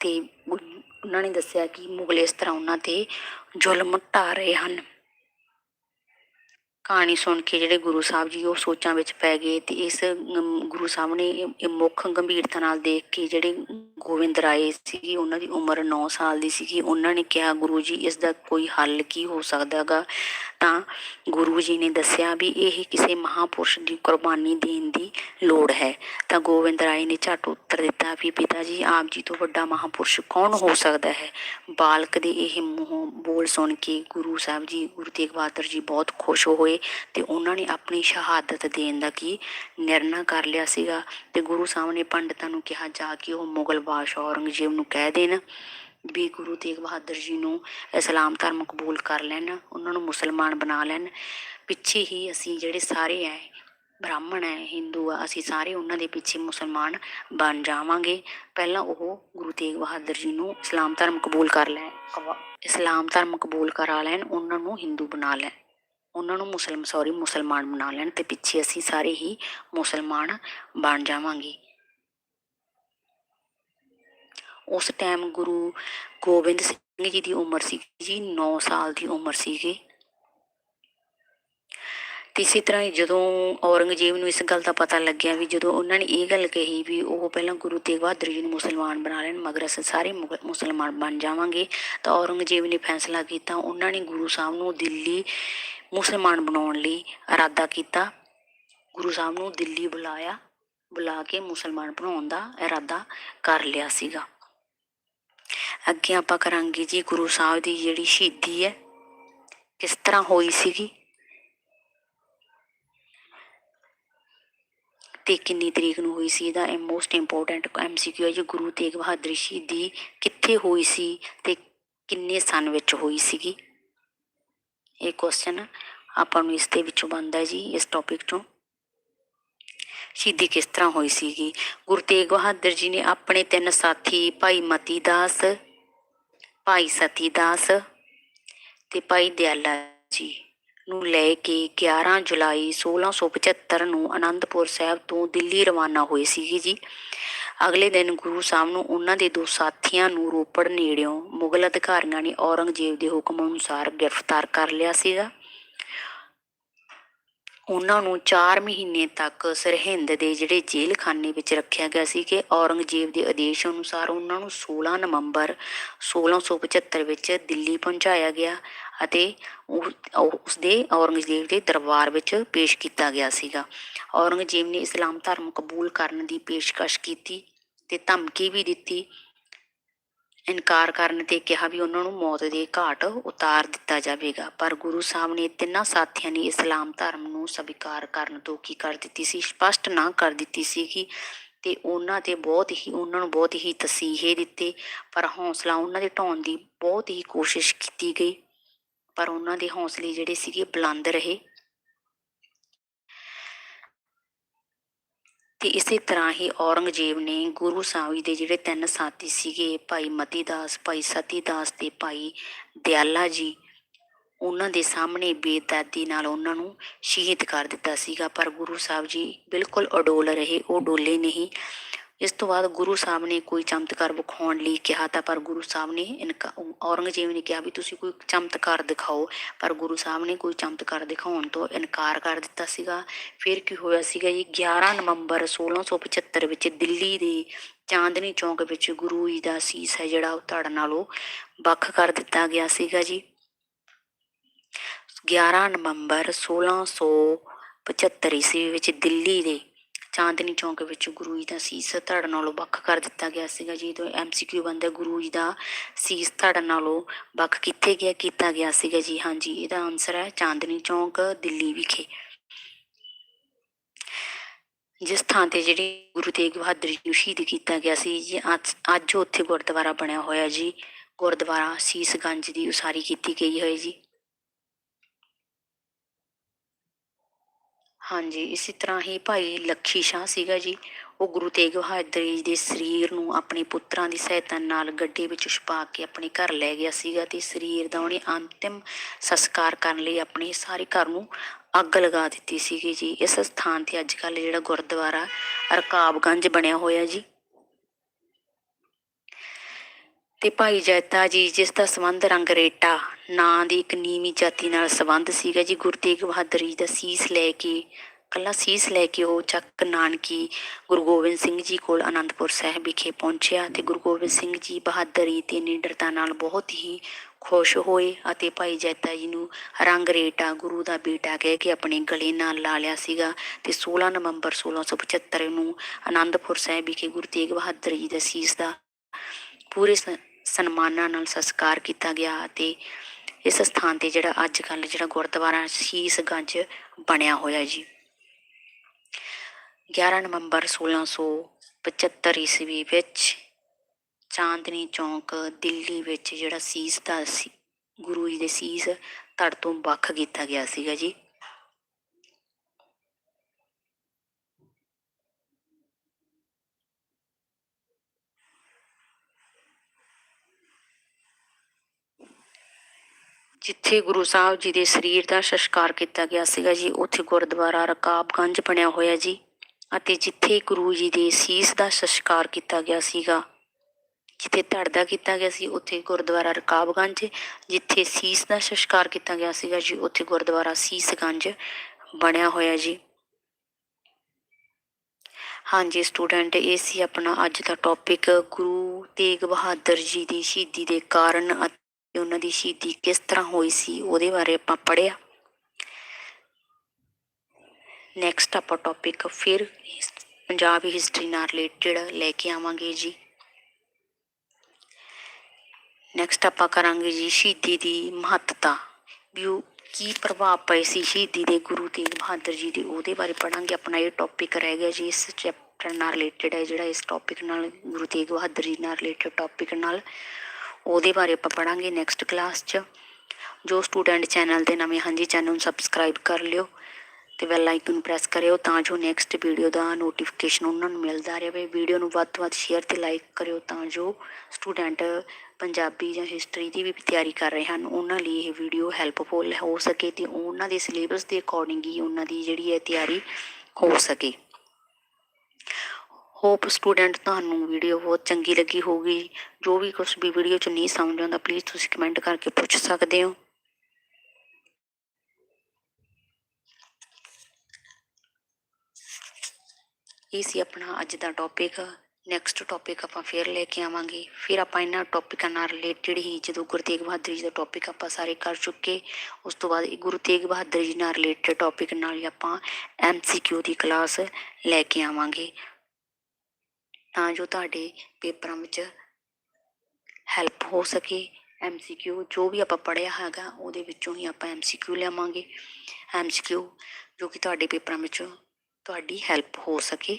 ਤੇ ਉਹਨਾਂ ਨੇ ਦੱਸਿਆ ਕਿ ਮੁਗਲ ਇਸ ਤਰ੍ਹਾਂ ਉਹਨਾਂ ਤੇ ਜ਼ੁਲਮ ਢਾ ਰਹੇ ਹਨ। ਕਹਾਣੀ ਸੁਣ ਕੇ ਜਿਹੜੇ ਗੁਰੂ ਸਾਹਿਬ ਜੀ, ਉਹ ਸੋਚਾਂ ਵਿੱਚ ਪੈ ਗਏ ਤੇ ਇਸ ਗੁਰੂ ਸਾਹਿਬ ਨੇ ਇਹ ਮੁੱਖ ਗੰਭੀਰਤਾ ਨਾਲ ਦੇਖ ਕੇ ਜਿਹੜੇ ਗੋਬਿੰਦ ਰਾਏ ਸੀ ਉਹਨਾਂ ਦੀ ਉਮਰ 9 ਸਾਲ ਦੀ ਸੀਗੀ। ਉਹਨਾਂ ਨੇ ਕਿਹਾ, ਗੁਰੂ ਜੀ, ਇਸ ਦਾ ਕੋਈ ਹੱਲ ਕੀ ਹੋ ਸਕਦਾ ਹੈਗਾ? ਤਾਂ ਗੁਰੂ ਜੀ ਨੇ ਦੱਸਿਆ ਵੀ ਇਹ ਕਿਸੇ ਮਹਾਪੁਰਸ਼ ਦੀ ਕੁਰਬਾਨੀ ਦੇਣ ਦੀ ਲੋੜ ਹੈ। ਤਾਂ ਗੋਬਿੰਦ ਰਾਏ ਨੇ ਝਟ ਉੱਤਰ ਦਿੱਤਾ ਵੀ ਪਿਤਾ ਜੀ ਆਪ ਜੀ ਤੋਂ ਵੱਡਾ ਮਹਾਪੁਰਸ਼ ਕੌਣ ਹੋ ਸਕਦਾ ਹੈ? ਬਾਲਕ ਦੇ ਇਹ ਮੂੰਹੋਂ ਬੋਲ ਸੁਣ ਕੇ ਗੁਰੂ ਸਾਹਿਬ ਜੀ, ਗੁਰੂ ਤੇਗ ਬਹਾਦਰ ਜੀ ਬਹੁਤ ਖੁਸ਼ ਹੋਏ ਤੇ ਉਹਨਾਂ ਨੇ ਆਪਣੀ ਸ਼ਹਾਦਤ ਦੇਣ ਦਾ ਕੀ ਨਿਰਣਾ ਕਰ ਲਿਆ ਸੀਗਾ। ਤੇ ਗੁਰੂ ਸਾਹਿਬ ਨੇ ਪੰਡਤਾਂ ਨੂੰ ਕਿਹਾ, ਜਾ ਕੇ ਉਹ ਮੁਗਲ ਬਾਦਸ਼ਾਹ ਔਰੰਗਜ਼ੇਬ ਨੂੰ ਕਹਿ ਦੇਣ ਵੀ ਗੁਰੂ ਤੇਗ ਬਹਾਦਰ ਜੀ ਨੂੰ ਇਸਲਾਮ ਧਰਮ ਕਬੂਲ ਕਰ ਲੈਣ, ਉਹਨਾਂ ਨੂੰ ਮੁਸਲਮਾਨ ਬਣਾ ਲੈਣ। ਪਿੱਛੇ ਹੀ ਅਸੀਂ ਜਿਹੜੇ ਸਾਰੇ ਐ, ਬ੍ਰਾਹਮਣ ਹੈ ਹਿੰਦੂ ਆ, ਅਸੀਂ ਸਾਰੇ ਉਹਨਾਂ ਦੇ ਪਿੱਛੇ ਮੁਸਲਮਾਨ ਬਣ ਜਾਵਾਂਗੇ। ਪਹਿਲਾਂ ਉਹ ਗੁਰੂ ਤੇਗ ਬਹਾਦਰ ਜੀ ਨੂੰ ਇਸਲਾਮ ਧਰਮ ਕਬੂਲ ਕਰ ਲੈਣ ਇਸਲਾਮ ਧਰਮ ਕਬੂਲ ਕਰਾ ਲੈਣ, ਉਹਨਾਂ ਨੂੰ ਹਿੰਦੂ ਬਣਾ ਲੈਣ ਉਹਨਾਂ ਨੂੰ ਮੁਸਲਮ ਸੌਰੀ ਮੁਸਲਮਾਨ ਬਣਾ ਲੈਣ ਤੇ ਪਿੱਛੇ ਅਸੀਂ ਸਾਰੇ ਹੀ ਮੁਸਲਮਾਨ ਬਣ ਜਾਵਾਂਗੇ। ਉਸ ਟਾਈਮ ਗੁਰੂ ਗੋਬਿੰਦ ਸਿੰਘ ਜੀ ਦੀ ਉਮਰ ਸੀ ਜੀ 9 ਸਾਲ ਦੀ ਉਮਰ ਸੀਗੀ। ਇਸੇ ਤਰ੍ਹਾਂ ਹੀ ਜਦੋਂ ਔਰੰਗਜ਼ੇਬ ਨੂੰ ਇਸ ਗੱਲ ਦਾ ਪਤਾ ਲੱਗਿਆ ਵੀ ਜਦੋਂ ਉਹਨਾਂ ਨੇ ਇਹ ਗੱਲ ਕਹੀ ਵੀ ਉਹ ਪਹਿਲਾਂ ਗੁਰੂ ਤੇਗ ਬਹਾਦਰ ਜੀ ਨੂੰ ਮੁਸਲਮਾਨ ਬਣਾ ਲੈਣ, ਮਗਰ ਅਸੀਂ ਸਾਰੇ ਮੁਗ- ਮੁਸਲਮਾਨ ਬਣ ਜਾਵਾਂਗੇ, ਤਾਂ ਔਰੰਗਜ਼ੇਬ ਨੇ ਫੈਸਲਾ ਕੀਤਾ, ਉਹਨਾਂ ਨੇ ਗੁਰੂ ਸਾਹਿਬ ਨੂੰ ਦਿੱਲੀ ਮੁਸਲਮਾਨ ਬਣਾਉਣ ਲਈ ਇਰਾਦਾ ਕੀਤਾ। ਗੁਰੂ ਸਾਹਿਬ ਨੂੰ ਦਿੱਲੀ ਬੁਲਾਇਆ, ਬੁਲਾ ਕੇ ਮੁਸਲਮਾਨ ਬਣਾਉਣ ਦਾ ਇਰਾਦਾ ਕਰ ਲਿਆ ਸੀਗਾ। ਅੱਗੇ ਆਪਾਂ ਕਰਾਂਗੇ ਜੀ ਗੁਰੂ ਸਾਹਿਬ ਦੀ ਜਿਹੜੀ ਸ਼ਹੀਦੀ ਹੈ। ਕਿਸ ਤਰ੍ਹਾਂ ਹੋਈ ਸੀਗੀ? ਤੇ ਕਿੰਨੀ ਤਰੀਕ ਨੂੰ ਹੋਈ ਸੀ? ਇਹਦਾ ਇਹ ਮੋਸਟ ਇੰਪੋਰਟੈਂਟ ਐਮਸੀਕਿਊ ਹੈ ਜੀ, ਗੁਰੂ ਤੇਗ ਬਹਾਦਰ ਸ਼ਹੀਦੀ ਕਿੱਥੇ ਹੋਈ ਸੀ ਤੇ ਕਿੰਨੇ ਸਨ ਵਿੱਚ ਹੋਈ ਸੀਗੀ? ਇਹ ਕੁਐਸਚਨ ਆਪਾਂ ਨੂੰ ਇਸ ਦੇ ਵਿੱਚੋਂ ਬਣਦਾ ਜੀ, ਇਸ ਟੌਪਿਕ ਚੋਂ। ਸ਼ਹੀਦੀ ਕਿਸ ਤਰ੍ਹਾਂ ਹੋਈ ਸੀਗੀ? ਗੁਰੂ ਤੇਗ ਬਹਾਦਰ ਜੀ ਨੇ ਆਪਣੇ ਤਿੰਨ ਸਾਥੀ ਭਾਈ ਮਤੀ ਦਾਸ ਭਾਈ ਸਤੀ ਦਾਸ ਤੇ ਭਾਈ ਦਿਆਲਾ ਜੀ ਨੂੰ ਲੈ ਕੇ 11 ਜੁਲਾਈ 1675 ਨੂੰ ਅਨੰਦਪੁਰ ਸਾਹਿਬ ਤੋਂ ਦਿੱਲੀ ਰਵਾਨਾ ਹੋਏ ਸੀਗੇ ਜੀ। ਅਗਲੇ ਦਿਨ ਗੁਰੂ ਸਾਹਿਬ ਨੂੰ ਉਹਨਾਂ ਦੇ ਦੋ ਸਾਥੀਆਂ ਨੂੰ ਰੋਪੜ ਨੇੜਿਓਂ ਮੁਗਲ ਅਧਿਕਾਰੀਆਂ ਨੇ ਔਰੰਗਜ਼ੇਬ ਦੇ ਹੁਕਮ ਅਨੁਸਾਰ ਗ੍ਰਿਫਤਾਰ ਕਰ ਲਿਆ ਸੀਗਾ। ਉਹਨਾਂ ਨੂੰ 4 ਮਹੀਨੇ ਤੱਕ ਸਰਹਿੰਦ ਦੇ ਜਿਹੜੇ ਜੇਲ੍ਹ ਖਾਨੇ ਵਿੱਚ ਰੱਖਿਆ ਗਿਆ ਸੀ ਕਿ ਔਰੰਗਜ਼ੇਬ ਦੇ ਆਦੇਸ਼ ਅਨੁਸਾਰ ਉਹਨਾਂ ਨੂੰ 16 ਨਵੰਬਰ 1675 ਵਿੱਚ ਦਿੱਲੀ ਪਹੁੰਚਾਇਆ ਗਿਆ ਅਤੇ ਉਹ- ਉਹ- ਉਸਦੇ ਔਰੰਗਜ਼ੇਬ ਦੇ ਦਰਬਾਰ ਵਿੱਚ ਪੇਸ਼ ਕੀਤਾ ਗਿਆ ਸੀਗਾ। ਔਰੰਗਜ਼ੇਬ ਨੇ ਇਸਲਾਮ ਧਰਮ ਕਬੂਲ ਕਰਨ ਦੀ ਪੇਸ਼ਕਸ਼ ਕੀਤੀ ਤੇ ਧਮਕੀ ਵੀ ਦਿੱਤੀ ਇਨਕਾਰ ਕਰਨ ਤੇ ਕਿਹਾ ਵੀ ਉਹਨਾਂ ਨੂੰ ਮੌਤ ਦੇ ਘਾਟ ਉਤਾਰ ਦਿੱਤਾ ਜਾਵੇਗਾ। ਪਰ ਗੁਰੂ ਸਾਹਿਬ ਨੇ ਤਿੰਨਾਂ ਸਾਥੀਆਂ ਨੇ ਇਸਲਾਮ ਧਰਮ ਨੂੰ ਸਵੀਕਾਰ ਕਰਨ ਤੋਂ ਕੀ ਕਰ ਦਿੱਤੀ ਸੀ? ਸਪਸ਼ਟ ਨਾ ਕਰ ਦਿੱਤੀ ਸੀ ਕਿ ਤੇ ਉਹਨਾਂ ਤੇ ਬਹੁਤ ਹੀ, ਉਹਨਾਂ ਨੂੰ ਬਹੁਤ ਹੀ ਤਸੀਹੇ ਦਿੱਤੇ, ਪਰ ਹੌਸਲਾ ਉਹਨਾਂ ਦੇ ਢਾਉਣ ਦੀ ਬਹੁਤ ਹੀ ਕੋਸ਼ਿਸ਼ ਕੀਤੀ ਗਈ। ਪਰ ਉਹਨਾਂ ਦੇ ਹੌਸਲੇ ਜਿਹੜੇ ਸੀਗੇ ਬੁਲੰਦ ਰਹੇ। ਤੇ ਇਸੇ ਤਰ੍ਹਾਂ ਹੀ ਔਰੰਗਜ਼ੇਬ ਨੇ ਗੁਰੂ ਸਾਹਿਬ ਜੀ ਦੇ ਜਿਹੜੇ ਤਿੰਨ ਸਾਥੀ ਸੀਗੇ, ਭਾਈ ਮਤੀ ਦਾਸ ਭਾਈ ਸਤੀ ਦਾਸ ਤੇ ਭਾਈ ਦਿਆਲਾ ਜੀ, ਉਹਨਾਂ ਦੇ ਸਾਹਮਣੇ ਬੇਦਾਦੀ ਨਾਲ ਉਹਨਾਂ ਨੂੰ ਸ਼ਹੀਦ ਕਰ ਦਿੱਤਾ ਸੀਗਾ। ਪਰ ਗੁਰੂ ਸਾਹਿਬ ਜੀ ਬਿਲਕੁਲ ਅਡੋਲ ਰਹੇ, ਉਹ ਡੋਲੇ ਨਹੀਂ। ਇਸ ਤੋਂ ਬਾਅਦ ਗੁਰੂ ਸਾਹਿਬ ਨੇ ਕੋਈ ਚਮਤਕਾਰ ਵਿਖਾਉਣ ਲਈ ਕਿਹਾ ਤਾਂ ਪਰ ਗੁਰੂ ਸਾਹਿਬ ਨੇ ਇਨਕਾ, ਔਰੰਗਜ਼ੇਬ ਨੇ ਕਿਹਾ ਵੀ ਤੁਸੀਂ ਕੋਈ ਚਮਤਕਾਰ ਦਿਖਾਓ, ਪਰ ਗੁਰੂ ਸਾਹਿਬ ਨੇ ਕੋਈ ਚਮਤਕਾਰ ਦਿਖਾਉਣ ਤੋਂ ਇਨਕਾਰ ਕਰ ਦਿੱਤਾ ਸੀਗਾ। ਫਿਰ ਕੀ ਹੋਇਆ ਸੀਗਾ ਜੀ? 11 ਨਵੰਬਰ 1675 ਵਿੱਚ ਦਿੱਲੀ ਦੇ ਚਾਂਦਨੀ ਚੌਂਕ ਵਿੱਚ ਗੁਰੂ ਜੀ ਦਾ ਸੀਸ ਹੈ ਜਿਹੜਾ ਉਹ ਧੜ ਨਾਲੋਂ ਵੱਖ ਕਰ ਦਿੱਤਾ ਗਿਆ ਸੀਗਾ ਜੀ। 11 ਨਵੰਬਰ 1675 ਈਸਵੀ ਵਿੱਚ ਦਿੱਲੀ ਦੇ ਚਾਂਦਨੀ ਚੌਂਕ ਵਿੱਚ ਗੁਰੂ ਜੀ ਦਾ ਸੀਸ ਧੜ ਨਾਲੋਂ ਵੱਖ ਕਰ ਦਿੱਤਾ ਗਿਆ ਸੀਗਾ। ਜੀ ਤੋਂ ਐਮਸੀਕਿਊ ਬੰਦਾ ਗੁਰੂ ਜੀ ਦਾ ਸੀਸ ਧੜ ਨਾਲੋਂ ਵੱਖ ਕਿੱਥੇ ਗਿਆ, ਕੀਤਾ ਗਿਆ ਸੀਗਾ। ਜੀ ਹਾਂਜੀ ਇਹਦਾ ਆਨਸਰ ਹੈ ਚਾਂਦਨੀ ਚੌਂਕ, ਦਿੱਲੀ ਵਿਖੇ। ਜਿਸ ਥਾਂ ਤੇ ਜਿਹੜੀ ਗੁਰੂ ਤੇਗ ਬਹਾਦਰ ਜੀ ਨੂੰ ਸ਼ਹੀਦ ਕੀਤਾ ਗਿਆ ਸੀ, ਜੀ ਅੱਜ ਅੱਜ ਉੱਥੇ ਗੁਰਦੁਆਰਾ ਬਣਿਆ ਹੋਇਆ ਜੀ। ਗੁਰਦੁਆਰਾ ਸੀਸਗੰਜ ਦੀ ਉਸਾਰੀ ਕੀਤੀ ਗਈ ਹੈ ਜੀ। ਹਾਂਜੀ, ਇਸੇ ਤਰ੍ਹਾਂ ਹੀ ਭਾਈ ਲੱਖੀ ਸ਼ਾਹ ਸੀਗਾ ਜੀ। ਉਹ ਗੁਰੂ ਤੇਗ ਬਹਾਦਰ ਜੀ ਦੇ ਸਰੀਰ ਨੂੰ ਆਪਣੇ ਪੁੱਤਰਾਂ ਦੀ ਸਹਾਇਤਾ ਨਾਲ ਗੱਡੀ ਵਿੱਚ ਛੁਪਾ ਕੇ ਆਪਣੇ ਘਰ ਲੈ ਗਿਆ ਸੀਗਾ ਤੇ ਸਰੀਰ ਦਾ ਉਹਨੇ ਅੰਤਿਮ ਸੰਸਕਾਰ ਕਰਨ ਲਈ ਆਪਣੇ ਸਾਰੇ ਘਰ ਨੂੰ ਅੱਗ ਲਗਾ ਦਿੱਤੀ ਸੀਗੀ ਜੀ। ਇਸ ਸਥਾਨ ਤੇ ਅੱਜ ਕੱਲ੍ਹ ਜਿਹੜਾ ਗੁਰਦੁਆਰਾ ਰਕਾਬਗੰਜ ਬਣਿਆ ਹੋਇਆ ਜੀ। ਤੇ ਭਾਈ ਜੈਤਾ ਜੀ, ਜਿਸ ਦਾ ਸੰਬੰਧ ਰੰਗਰੇਟਾ ਨਾਂ ਦੀ ਇੱਕ ਨੀਵੀਂ ਜਾਤੀ ਨਾਲ ਸੰਬੰਧ ਸੀਗਾ ਜੀ, ਗੁਰੂ ਤੇਗ ਬਹਾਦਰ ਜੀ ਦਾ ਸੀਸ ਲੈ ਕੇ ਕੱਲਾ ਸੀਸ ਲੈ ਕੇ ਉਹ ਚੱਕ ਨਾਨਕੀ ਗੁਰੂ ਗੋਬਿੰਦ ਸਿੰਘ ਜੀ ਕੋਲ ਅਨੰਦਪੁਰ ਸਾਹਿਬ ਵਿਖੇ ਪਹੁੰਚਿਆ ਤੇ ਗੁਰੂ ਗੋਬਿੰਦ ਸਿੰਘ ਜੀ ਬਹਾਦਰੀ ਤੇ ਨਿਡਰਤਾ ਨਾਲ ਬਹੁਤ ਹੀ ਖੁਸ਼ ਹੋਏ ਅਤੇ ਭਾਈ ਜੈਤਾ ਜੀ ਨੂੰ ਰੰਗਰੇਟਾ ਗੁਰੂ ਦਾ ਬੇਟਾ ਕਹਿ ਕੇ ਆਪਣੇ ਗਲੇ ਨਾਲ ਲਾ ਲਿਆ ਸੀਗਾ ਤੇ 16 ਨਵੰਬਰ 1675 ਨੂੰ ਅਨੰਦਪੁਰ ਸਾਹਿਬ ਵਿਖੇ ਗੁਰੂ ਤੇਗ ਬਹਾਦਰ ਜੀ ਦਾ ਸੀਸ ਦਾ ਪੂਰੇ ਸ- ਸਨਮਾਨਾਂ ਨਾਲ ਸੰਸਕਾਰ ਕੀਤਾ ਗਿਆ ਅਤੇ ਇਸ ਸਥਾਨ ਤੇ ਜਿਹੜਾ ਅੱਜ ਕੱਲ੍ਹ ਜਿਹੜਾ ਗੁਰਦੁਆਰਾ ਸੀਸਗੰਜ ਬਣਿਆ ਹੋਇਆ ਜੀ। 11 ਨਵੰਬਰ 1675 ਈਸਵੀ ਵਿੱਚ ਚਾਂਦਨੀ ਚੌਂਕ ਦਿੱਲੀ ਵਿੱਚ ਜਿਹੜਾ ਸੀਸ ਦਾ ਸੀ, ਗੁਰੂ ਜੀ ਦੇ ਸੀਸ ਧੜ ਤੋਂ ਵੱਖ ਕੀਤਾ ਗਿਆ ਸੀਗਾ ਜੀ। ਜਿੱਥੇ ਗੁਰੂ ਸਾਹਿਬ ਜੀ ਦੇ ਸਰੀਰ ਦਾ ਸੰਸਕਾਰ ਕੀਤਾ ਗਿਆ ਸੀਗਾ ਜੀ, ਉੱਥੇ ਗੁਰਦੁਆਰਾ ਰਕਾਬਗੰਜ ਬਣਿਆ ਹੋਇਆ ਜੀ ਅਤੇ ਜਿੱਥੇ ਗੁਰੂ ਜੀ ਦੇ ਸੀਸ ਦਾ ਸੰਸਕਾਰ ਕੀਤਾ ਗਿਆ ਸੀਗਾ, ਜਿੱਥੇ ਧੜ ਦਾ ਕੀਤਾ ਗਿਆ ਸੀ, ਉੱਥੇ ਗੁਰਦੁਆਰਾ ਰਕਾਬਗੰਜ ਜਿੱਥੇ ਸੀਸ ਦਾ ਸੰਸਕਾਰ ਕੀਤਾ ਗਿਆ ਸੀਗਾ ਜੀ, ਉੱਥੇ ਗੁਰਦੁਆਰਾ ਸੀਸਗੰਜ ਬਣਿਆ ਹੋਇਆ ਜੀ। ਹਾਂਜੀ ਸਟੂਡੈਂਟ, ਇਹ ਸੀ ਆਪਣਾ ਅੱਜ ਦਾ ਟੌਪਿਕ ਗੁਰੂ ਤੇਗ ਬਹਾਦਰ ਜੀ ਦੀ ਸ਼ਹੀਦੀ ਦੇ ਕਾਰਨ ਅਤੇ ਉਹਨਾਂ ਦੀ ਸ਼ਹੀਦੀ ਕਿਸ ਤਰ੍ਹਾਂ ਹੋਈ ਸੀ, ਉਹਦੇ ਬਾਰੇ ਆਪਾਂ ਪੜ੍ਹਿਆ। ਨੈਕਸਟ ਆਪਾਂ ਟੌਪਿਕ ਫਿਰ ਪੰਜਾਬ ਹਿਸਟਰੀ ਨਾਲ ਰਿਲੇਟਡ ਲੈ ਕੇ ਆਵਾਂਗੇ ਜੀ। ਨੈਕਸਟ ਆਪਾਂ ਕਰਾਂਗੇ ਜੀ ਸ਼ਹੀਦੀ ਦੀ ਮਹੱਤਤਾ। ਵੀ ਉਹ ਕੀ ਪ੍ਰਭਾਵ ਪਏ ਸੀ ਸ਼ਹੀਦੀ ਦੇ ਗੁਰੂ ਤੇਗ ਬਹਾਦਰ ਜੀ ਦੇ, ਉਹਦੇ ਬਾਰੇ ਪੜਾਂਗੇ ਆਪਣਾ ਇਹ ਟੌਪਿਕ ਰਹਿ ਗਿਆ ਜੀ, ਇਸ ਚੈਪਟਰ ਨਾਲ ਰਿਲੇਟਡ ਹੈ ਜਿਹੜਾ ਇਸ ਟੌਪਿਕ ਨਾਲ, ਗੁਰੂ ਤੇਗ ਬਹਾਦਰ ਜੀ ਨਾਲ ਰਿਲੇਟਡ ਟੌਪਿਕ ਨਾਲ। ਉਹਦੇ ਬਾਰੇ ਆਪਾਂ ਪੜਾਂਗੇ ਨੈਕਸਟ ਕਲਾਸ 'ਚ। ਜੋ ਸਟੂਡੈਂਟ ਚੈਨਲ ਦੇ ਨਵੇਂ, ਹਾਂਜੀ ਚੈਨਲ ਨੂੰ ਸਬਸਕ੍ਰਾਈਬ ਕਰ ਲਿਓ ਤੇ ਬੈਲ ਆਈਕਨ ਪ੍ਰੈਸ ਕਰਿਓ ਤਾਂ ਜੋ ਨੈਕਸਟ ਵੀਡੀਓ ਦਾ ਨੋਟੀਫਿਕੇਸ਼ਨ ਉਹਨਾਂ ਨੂੰ ਮਿਲਦਾ ਰਹੇ। ਵੀਡੀਓ ਨੂੰ ਵੱਧ ਤੋਂ ਵੱਧ ਸ਼ੇਅਰ ਤੇ ਲਾਈਕ ਕਰਿਓ ਤਾਂ ਜੋ ਸਟੂਡੈਂਟ ਪੰਜਾਬੀ ਜਾਂ ਹਿਸਟਰੀ ਦੀ ਵੀ ਤਿਆਰੀ ਕਰ ਰਹੇ ਹਨ। ਉਹਨਾਂ ਲਈ ਇਹ ਵੀਡੀਓ ਹੈਲਪਫੁਲ ਹੋ ਸਕੇ ਤੇ ਉਹਨਾਂ ਦੇ ਸਿਲੇਬਸ ਦੇ ਅਕੋਰਡਿੰਗ ਹੀ ਉਹਨਾਂ ਦੀ ਜਿਹੜੀ ਹੈ ਤਿਆਰੀ ਹੋ ਸਕੇ। ਹੋਪ ਸਟੂਡੈਂਟ ਤੁਹਾਨੂੰ ਵੀਡੀਓ ਬਹੁਤ ਚੰਗੀ ਲੱਗੀ ਹੋਊਗੀ। ਜੋ ਵੀ ਕੁਝ ਵੀ ਵੀਡੀਓ 'ਚ ਨਹੀਂ ਸਮਝ ਆਉਂਦਾ ਪਲੀਜ਼ ਤੁਸੀਂ ਕਮੈਂਟ ਕਰਕੇ ਪੁੱਛ ਸਕਦੇ ਹੋ। ਇਹ ਸੀ ਆਪਣਾ ਅੱਜ ਦਾ ਟੌਪਿਕ ਨੈਕਸਟ ਟੌਪਿਕ ਆਪਾਂ ਫੇਰ ਲੈ ਕੇ ਆਵਾਂਗੇ। ਫਿਰ ਆਪਾਂ ਇਹਨਾਂ ਟੌਪਿਕਾਂ ਨਾਲ ਰਿਲੇਟਡ ਹੀ ਜਦੋਂ ਗੁਰੂ ਤੇਗ ਬਹਾਦਰ ਜੀ ਦਾ ਟੌਪਿਕ ਆਪਾਂ ਸਾਰੇ ਕਰ ਚੁੱਕੇ, ਉਸ ਤੋਂ ਬਾਅਦ ਗੁਰੂ ਤੇਗ ਬਹਾਦਰ ਜੀ ਨਾਲ ਰਿਲੇਟਡ ਟੌਪਿਕ ਨਾਲ ਹੀ ਆਪਾਂ ਐਮਸੀਕਿਊ ਦੀ ਕਲਾਸ ਲੈ ਕੇ ਆਵਾਂਗੇ। ਤਾਂ ਜੋ ਤੁਹਾਡੇ ਪੇਪਰਾਂ ਵਿੱਚ ਹੈਲਪ ਹੋ ਸਕੇ ਐਮਸੀਕਿਊ ਜੋ ਵੀ ਆਪਾਂ ਪੜ੍ਹਿਆ ਹੈਗਾ, ਉਹਦੇ ਵਿੱਚੋਂ ਹੀ ਆਪਾਂ ਐਮਸੀਕਿਊ ਲਿਆਵਾਂਗੇ। ਐਮਸੀਕਿਊ ਜੋ ਕਿ ਤੁਹਾਡੇ ਪੇਪਰਾਂ ਵਿੱਚ ਤੁਹਾਡੀ ਹੈਲਪ ਹੋ ਸਕੇ।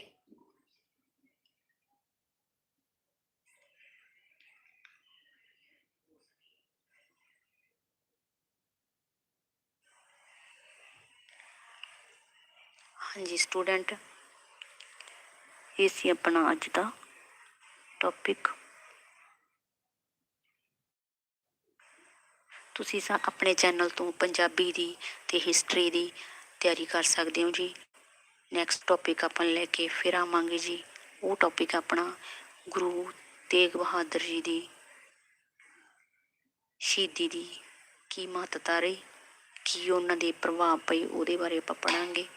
ਹਾਂਜੀ ਸਟੂਡੈਂਟ ਇਹ ਸੀ ਆਪਣਾ ਅੱਜ ਦਾ ਟੌਪਿਕ ਤੁਸੀਂ ਸਾ ਆਪਣੇ ਚੈਨਲ ਤੋਂ ਪੰਜਾਬੀ ਦੀ ਤੇ ਹਿਸਟਰੀ ਦੀ ਤਿਆਰੀ ਕਰ ਸਕਦੇ ਹੋ ਜੀ। ਨੈਕਸਟ ਟੌਪਿਕ ਆਪਾਂ ਲੈ ਕੇ ਫਿਰ ਆਵਾਂਗੇ ਜੀ। ਉਹ ਟੌਪਿਕ ਆਪਣਾ ਗੁਰੂ ਤੇਗ ਬਹਾਦਰ ਜੀ ਦੀ ਸ਼ਹੀਦੀ ਦੀ ਕੀ ਮਹੱਤਤਾ ਰਹੀ, ਕੀ ਉਹਨਾਂ ਦੇ ਪ੍ਰਭਾਵ ਪਏ, ਉਹਦੇ ਬਾਰੇ ਆਪਾਂ ਪੜਾਂਗੇ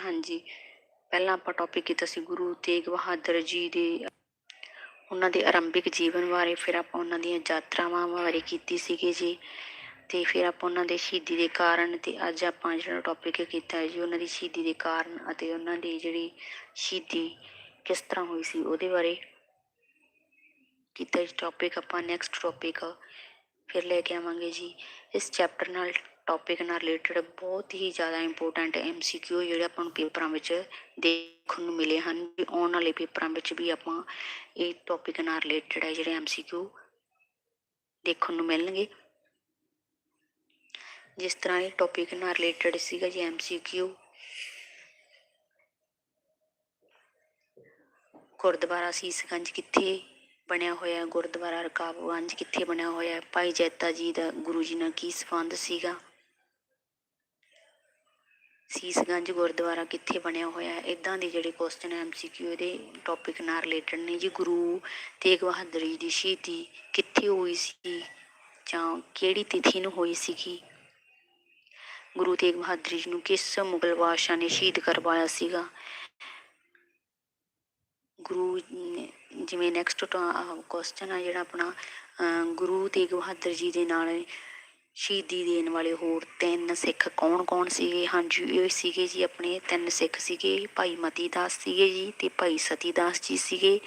ਹਾਂਜੀ ਪਹਿਲਾਂ ਆਪਾਂ ਟੌਪਿਕ ਕੀਤਾ ਸੀ ਗੁਰੂ ਤੇਗ ਬਹਾਦਰ ਜੀ ਦੇ, ਉਹਨਾਂ ਦੇ ਆਰੰਭਿਕ ਜੀਵਨ ਬਾਰੇ, ਫਿਰ ਆਪਾਂ ਉਹਨਾਂ ਦੀਆਂ ਯਾਤਰਾਵਾਂ ਬਾਰੇ ਕੀਤੀ ਸੀਗੀ ਜੀ, ਤੇ ਫਿਰ ਆਪਾਂ ਉਹਨਾਂ ਦੇ ਸ਼ਹੀਦੀ ਦੇ ਕਾਰਨ ਤੇ ਅੱਜ ਆਪਾਂ ਜਿਹੜਾ ਟੌਪਿਕ ਕੀਤਾ ਹੈ ਜੀ, ਉਹਨਾਂ ਦੀ ਸ਼ਹੀਦੀ ਦੇ ਕਾਰਨ ਅਤੇ ਉਹਨਾਂ ਦੀ ਜਿਹੜੀ ਸ਼ਹੀਦੀ ਕਿਸ ਤਰ੍ਹਾਂ ਹੋਈ ਸੀ ਉਹਦੇ ਬਾਰੇ ਕੀਤਾ ਜੀ ਟੌਪਿਕ ਆਪਾਂ ਨੈਕਸਟ ਟੌਪਿਕ ਫਿਰ ਲੈ ਕੇ ਆਵਾਂਗੇ ਜੀ, ਇਸ ਚੈਪਟਰ ਨਾਲ ਟੌਪਿਕ ਨਾਲ ਰਿਲੇਟਡ ਬਹੁਤ ਹੀ ਜ਼ਿਆਦਾ ਇੰਪੋਰਟੈਂਟ ਐਮਸੀਕਿਊ ਜਿਹੜੇ ਆਪਾਂ ਨੂੰ ਪੇਪਰਾਂ ਵਿੱਚ ਦੇਖਣ ਨੂੰ ਮਿਲੇ ਹਨ, ਵੀ ਆਉਣ ਵਾਲੇ ਪੇਪਰਾਂ ਵਿੱਚ ਵੀ ਆਪਾਂ ਇਹ ਟੌਪਿਕ ਨਾਲ ਰਿਲੇਟਡ ਹੈ ਜਿਹੜੇ ਐਮਸੀਕਿਊ ਦੇਖਣ ਨੂੰ ਮਿਲਣਗੇ। ਜਿਸ ਤਰ੍ਹਾਂ ਇਹ ਟੌਪਿਕ ਨਾਲ ਰਿਲੇਟਡ ਸੀਗਾ ਜੀ ਐਮਸੀਕਿਊ ਗੁਰਦੁਆਰਾ ਸੀਸਗੰਜ ਕਿੱਥੇ ਬਣਿਆ ਹੋਇਆ ਗੁਰਦੁਆਰਾ ਰਕਾਬਗੰਜ ਕਿੱਥੇ ਬਣਿਆ ਹੋਇਆ ਭਾਈ ਜੈਤਾ ਜੀ ਦਾ ਗੁਰੂ ਜੀ ਨਾਲ ਕੀ ਸੰਬੰਧ ਸੀਗਾ? ਸੀਸਗੰਜ ਗੁਰਦੁਆਰਾ ਕਿੱਥੇ ਬਣਿਆ ਹੋਇਆ ਹੈ? ਇਦਾਂ ਦੇ ਜਿਹੜੇ ਕੁਐਸਚਨ ਐਮਸੀਕਿਊ ਇਹਦੇ ਟੌਪਿਕ ਨਾਲ ਰਿਲੇਟਡ ਨੇ ਜੀ। ਗੁਰੂ ਤੇਗ ਬਹਾਦਰ ਜੀ ਦੀ ਸ਼ਹੀਦੀ ਕਿੱਥੇ ਹੋਈ ਸੀ? ਜਾਂ ਕਿਹੜੀ ਤਿਥੀ ਨੂੰ ਹੋਈ ਸੀਗੀ? ਗੁਰੂ ਤੇਗ ਬਹਾਦਰ ਜੀ ਨੂੰ ਕਿਸ ਮੁਗਲ ਬਾਦਸ਼ਾਹ ਨੇ ਸ਼ਹੀਦ ਕਰਵਾਇਆ ਸੀਗਾ? ਗੁਰੂ ਜਿਵੇਂ ਨੈਕਸਟ ਕੁਐਸਚਨ ਆ ਜਿਹੜਾ ਆਪਣਾ ਅਹ, ਗੁਰੂ ਤੇਗ ਬਹਾਦਰ ਜੀ ਦੇ ਨਾਲ ਸ਼ਹੀਦੀ ਦੇਣ ਵਾਲੇ ਹੋਰ ਤਿੰਨ ਸਿੱਖ ਕੌਣ-ਕੌਣ ਸੀਗੇ? ਹਾਂਜੀ, ਇਹ ਸੀਗੇ ਜੀ ਆਪਣੇ ਤਿੰਨ ਸਿੱਖ ਸੀਗੇ, ਭਾਈ ਮਤੀ ਦਾਸ ਸੀਗੇ ਜੀ ਤੇ ਭਾਈ ਸਤੀ ਦਾਸ ਜੀ ਸੀਗੇ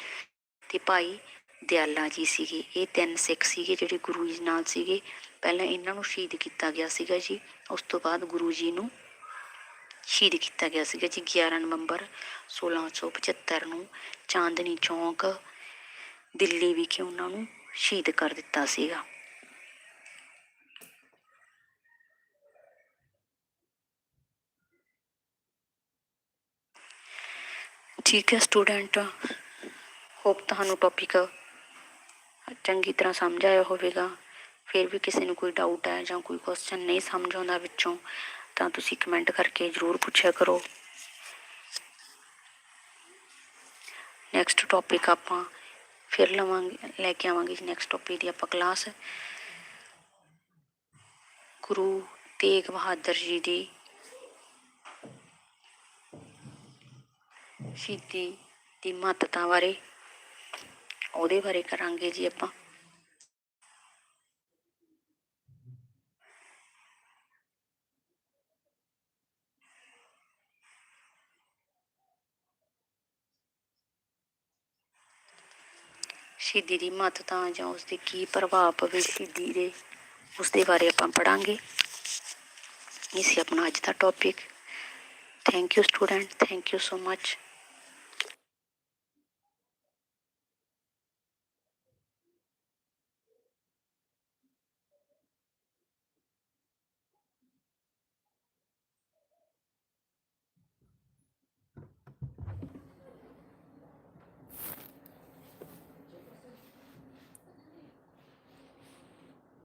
ਤੇ ਭਾਈ ਦਿਆਲਾ ਜੀ ਸੀਗੇ। ਇਹ ਤਿੰਨ ਸਿੱਖ ਸੀਗੇ ਜਿਹੜੇ ਗੁਰੂ ਜੀ ਨਾਲ ਸੀਗੇ। ਪਹਿਲਾਂ ਇਹਨਾਂ ਨੂੰ ਸ਼ਹੀਦ ਕੀਤਾ ਗਿਆ ਸੀਗਾ ਜੀ, ਉਸ ਤੋਂ ਬਾਅਦ ਗੁਰੂ ਜੀ ਨੂੰ ਸ਼ਹੀਦ ਕੀਤਾ ਗਿਆ ਸੀਗਾ ਜੀ 11 ਨਵੰਬਰ 1675 ਨੂੰ। ਚਾਂਦਨੀ ਚੌਂਕ, ਦਿੱਲੀ ਵਿਖੇ ਉਹਨਾਂ ਨੂੰ ਸ਼ਹੀਦ ਕਰ ਦਿੱਤਾ ਸੀਗਾ। ਠੀਕ ਹੈ ਸਟੂਡੈਂਟ। ਹੋਪ ਤੁਹਾਨੂੰ ਟੌਪਿਕ ਚੰਗੀ ਤਰ੍ਹਾਂ ਸਮਝ ਆਇਆ ਹੋਵੇਗਾ। ਫਿਰ ਵੀ ਕਿਸੇ ਨੂੰ ਕੋਈ ਡਾਊਟ ਹੈ ਜਾਂ ਕੋਈ ਕੁਐਸਚਨ ਨਹੀਂ ਸਮਝ ਆਉਂਦਾ ਵਿੱਚੋਂ, ਤਾਂ ਤੁਸੀਂ ਕਮੈਂਟ ਕਰਕੇ ਜ਼ਰੂਰ ਪੁੱਛਿਆ ਕਰੋ। ਨੈਕਸਟ ਟੌਪਿਕ ਆਪਾਂ ਫਿਰ ਲਵਾਂਗੇ, ਲੈ ਕੇ ਆਵਾਂਗੇ ਨੈਕਸਟ ਟੌਪਿਕ ਦੀ ਆਪਾਂ ਕਲਾਸ ਗੁਰੂ ਤੇਗ ਬਹਾਦਰ ਜੀ ਦੀ ਸ਼ਹੀਦੀ ਦੀ ਮਹੱਤਤਾ ਬਾਰੇ, ਉਹਦੇ ਬਾਰੇ ਕਰਾਂਗੇ ਜੀ ਆਪਾਂ। ਸ਼ਹੀਦੀ ਦੀ ਮਹੱਤਤਾ ਜਾਂ ਉਸ ਦੇ ਕੀ ਪ੍ਰਭਾਵ ਪਵੇ ਸ਼ਹੀਦੀ ਦੇ ਉਸ ਦੇ ਬਾਰੇ ਆਪਾਂ ਪੜਾਂਗੇ। ਇਹ ਸੀ ਆਪਣਾ ਅੱਜ ਦਾ topic thank you student thank you so much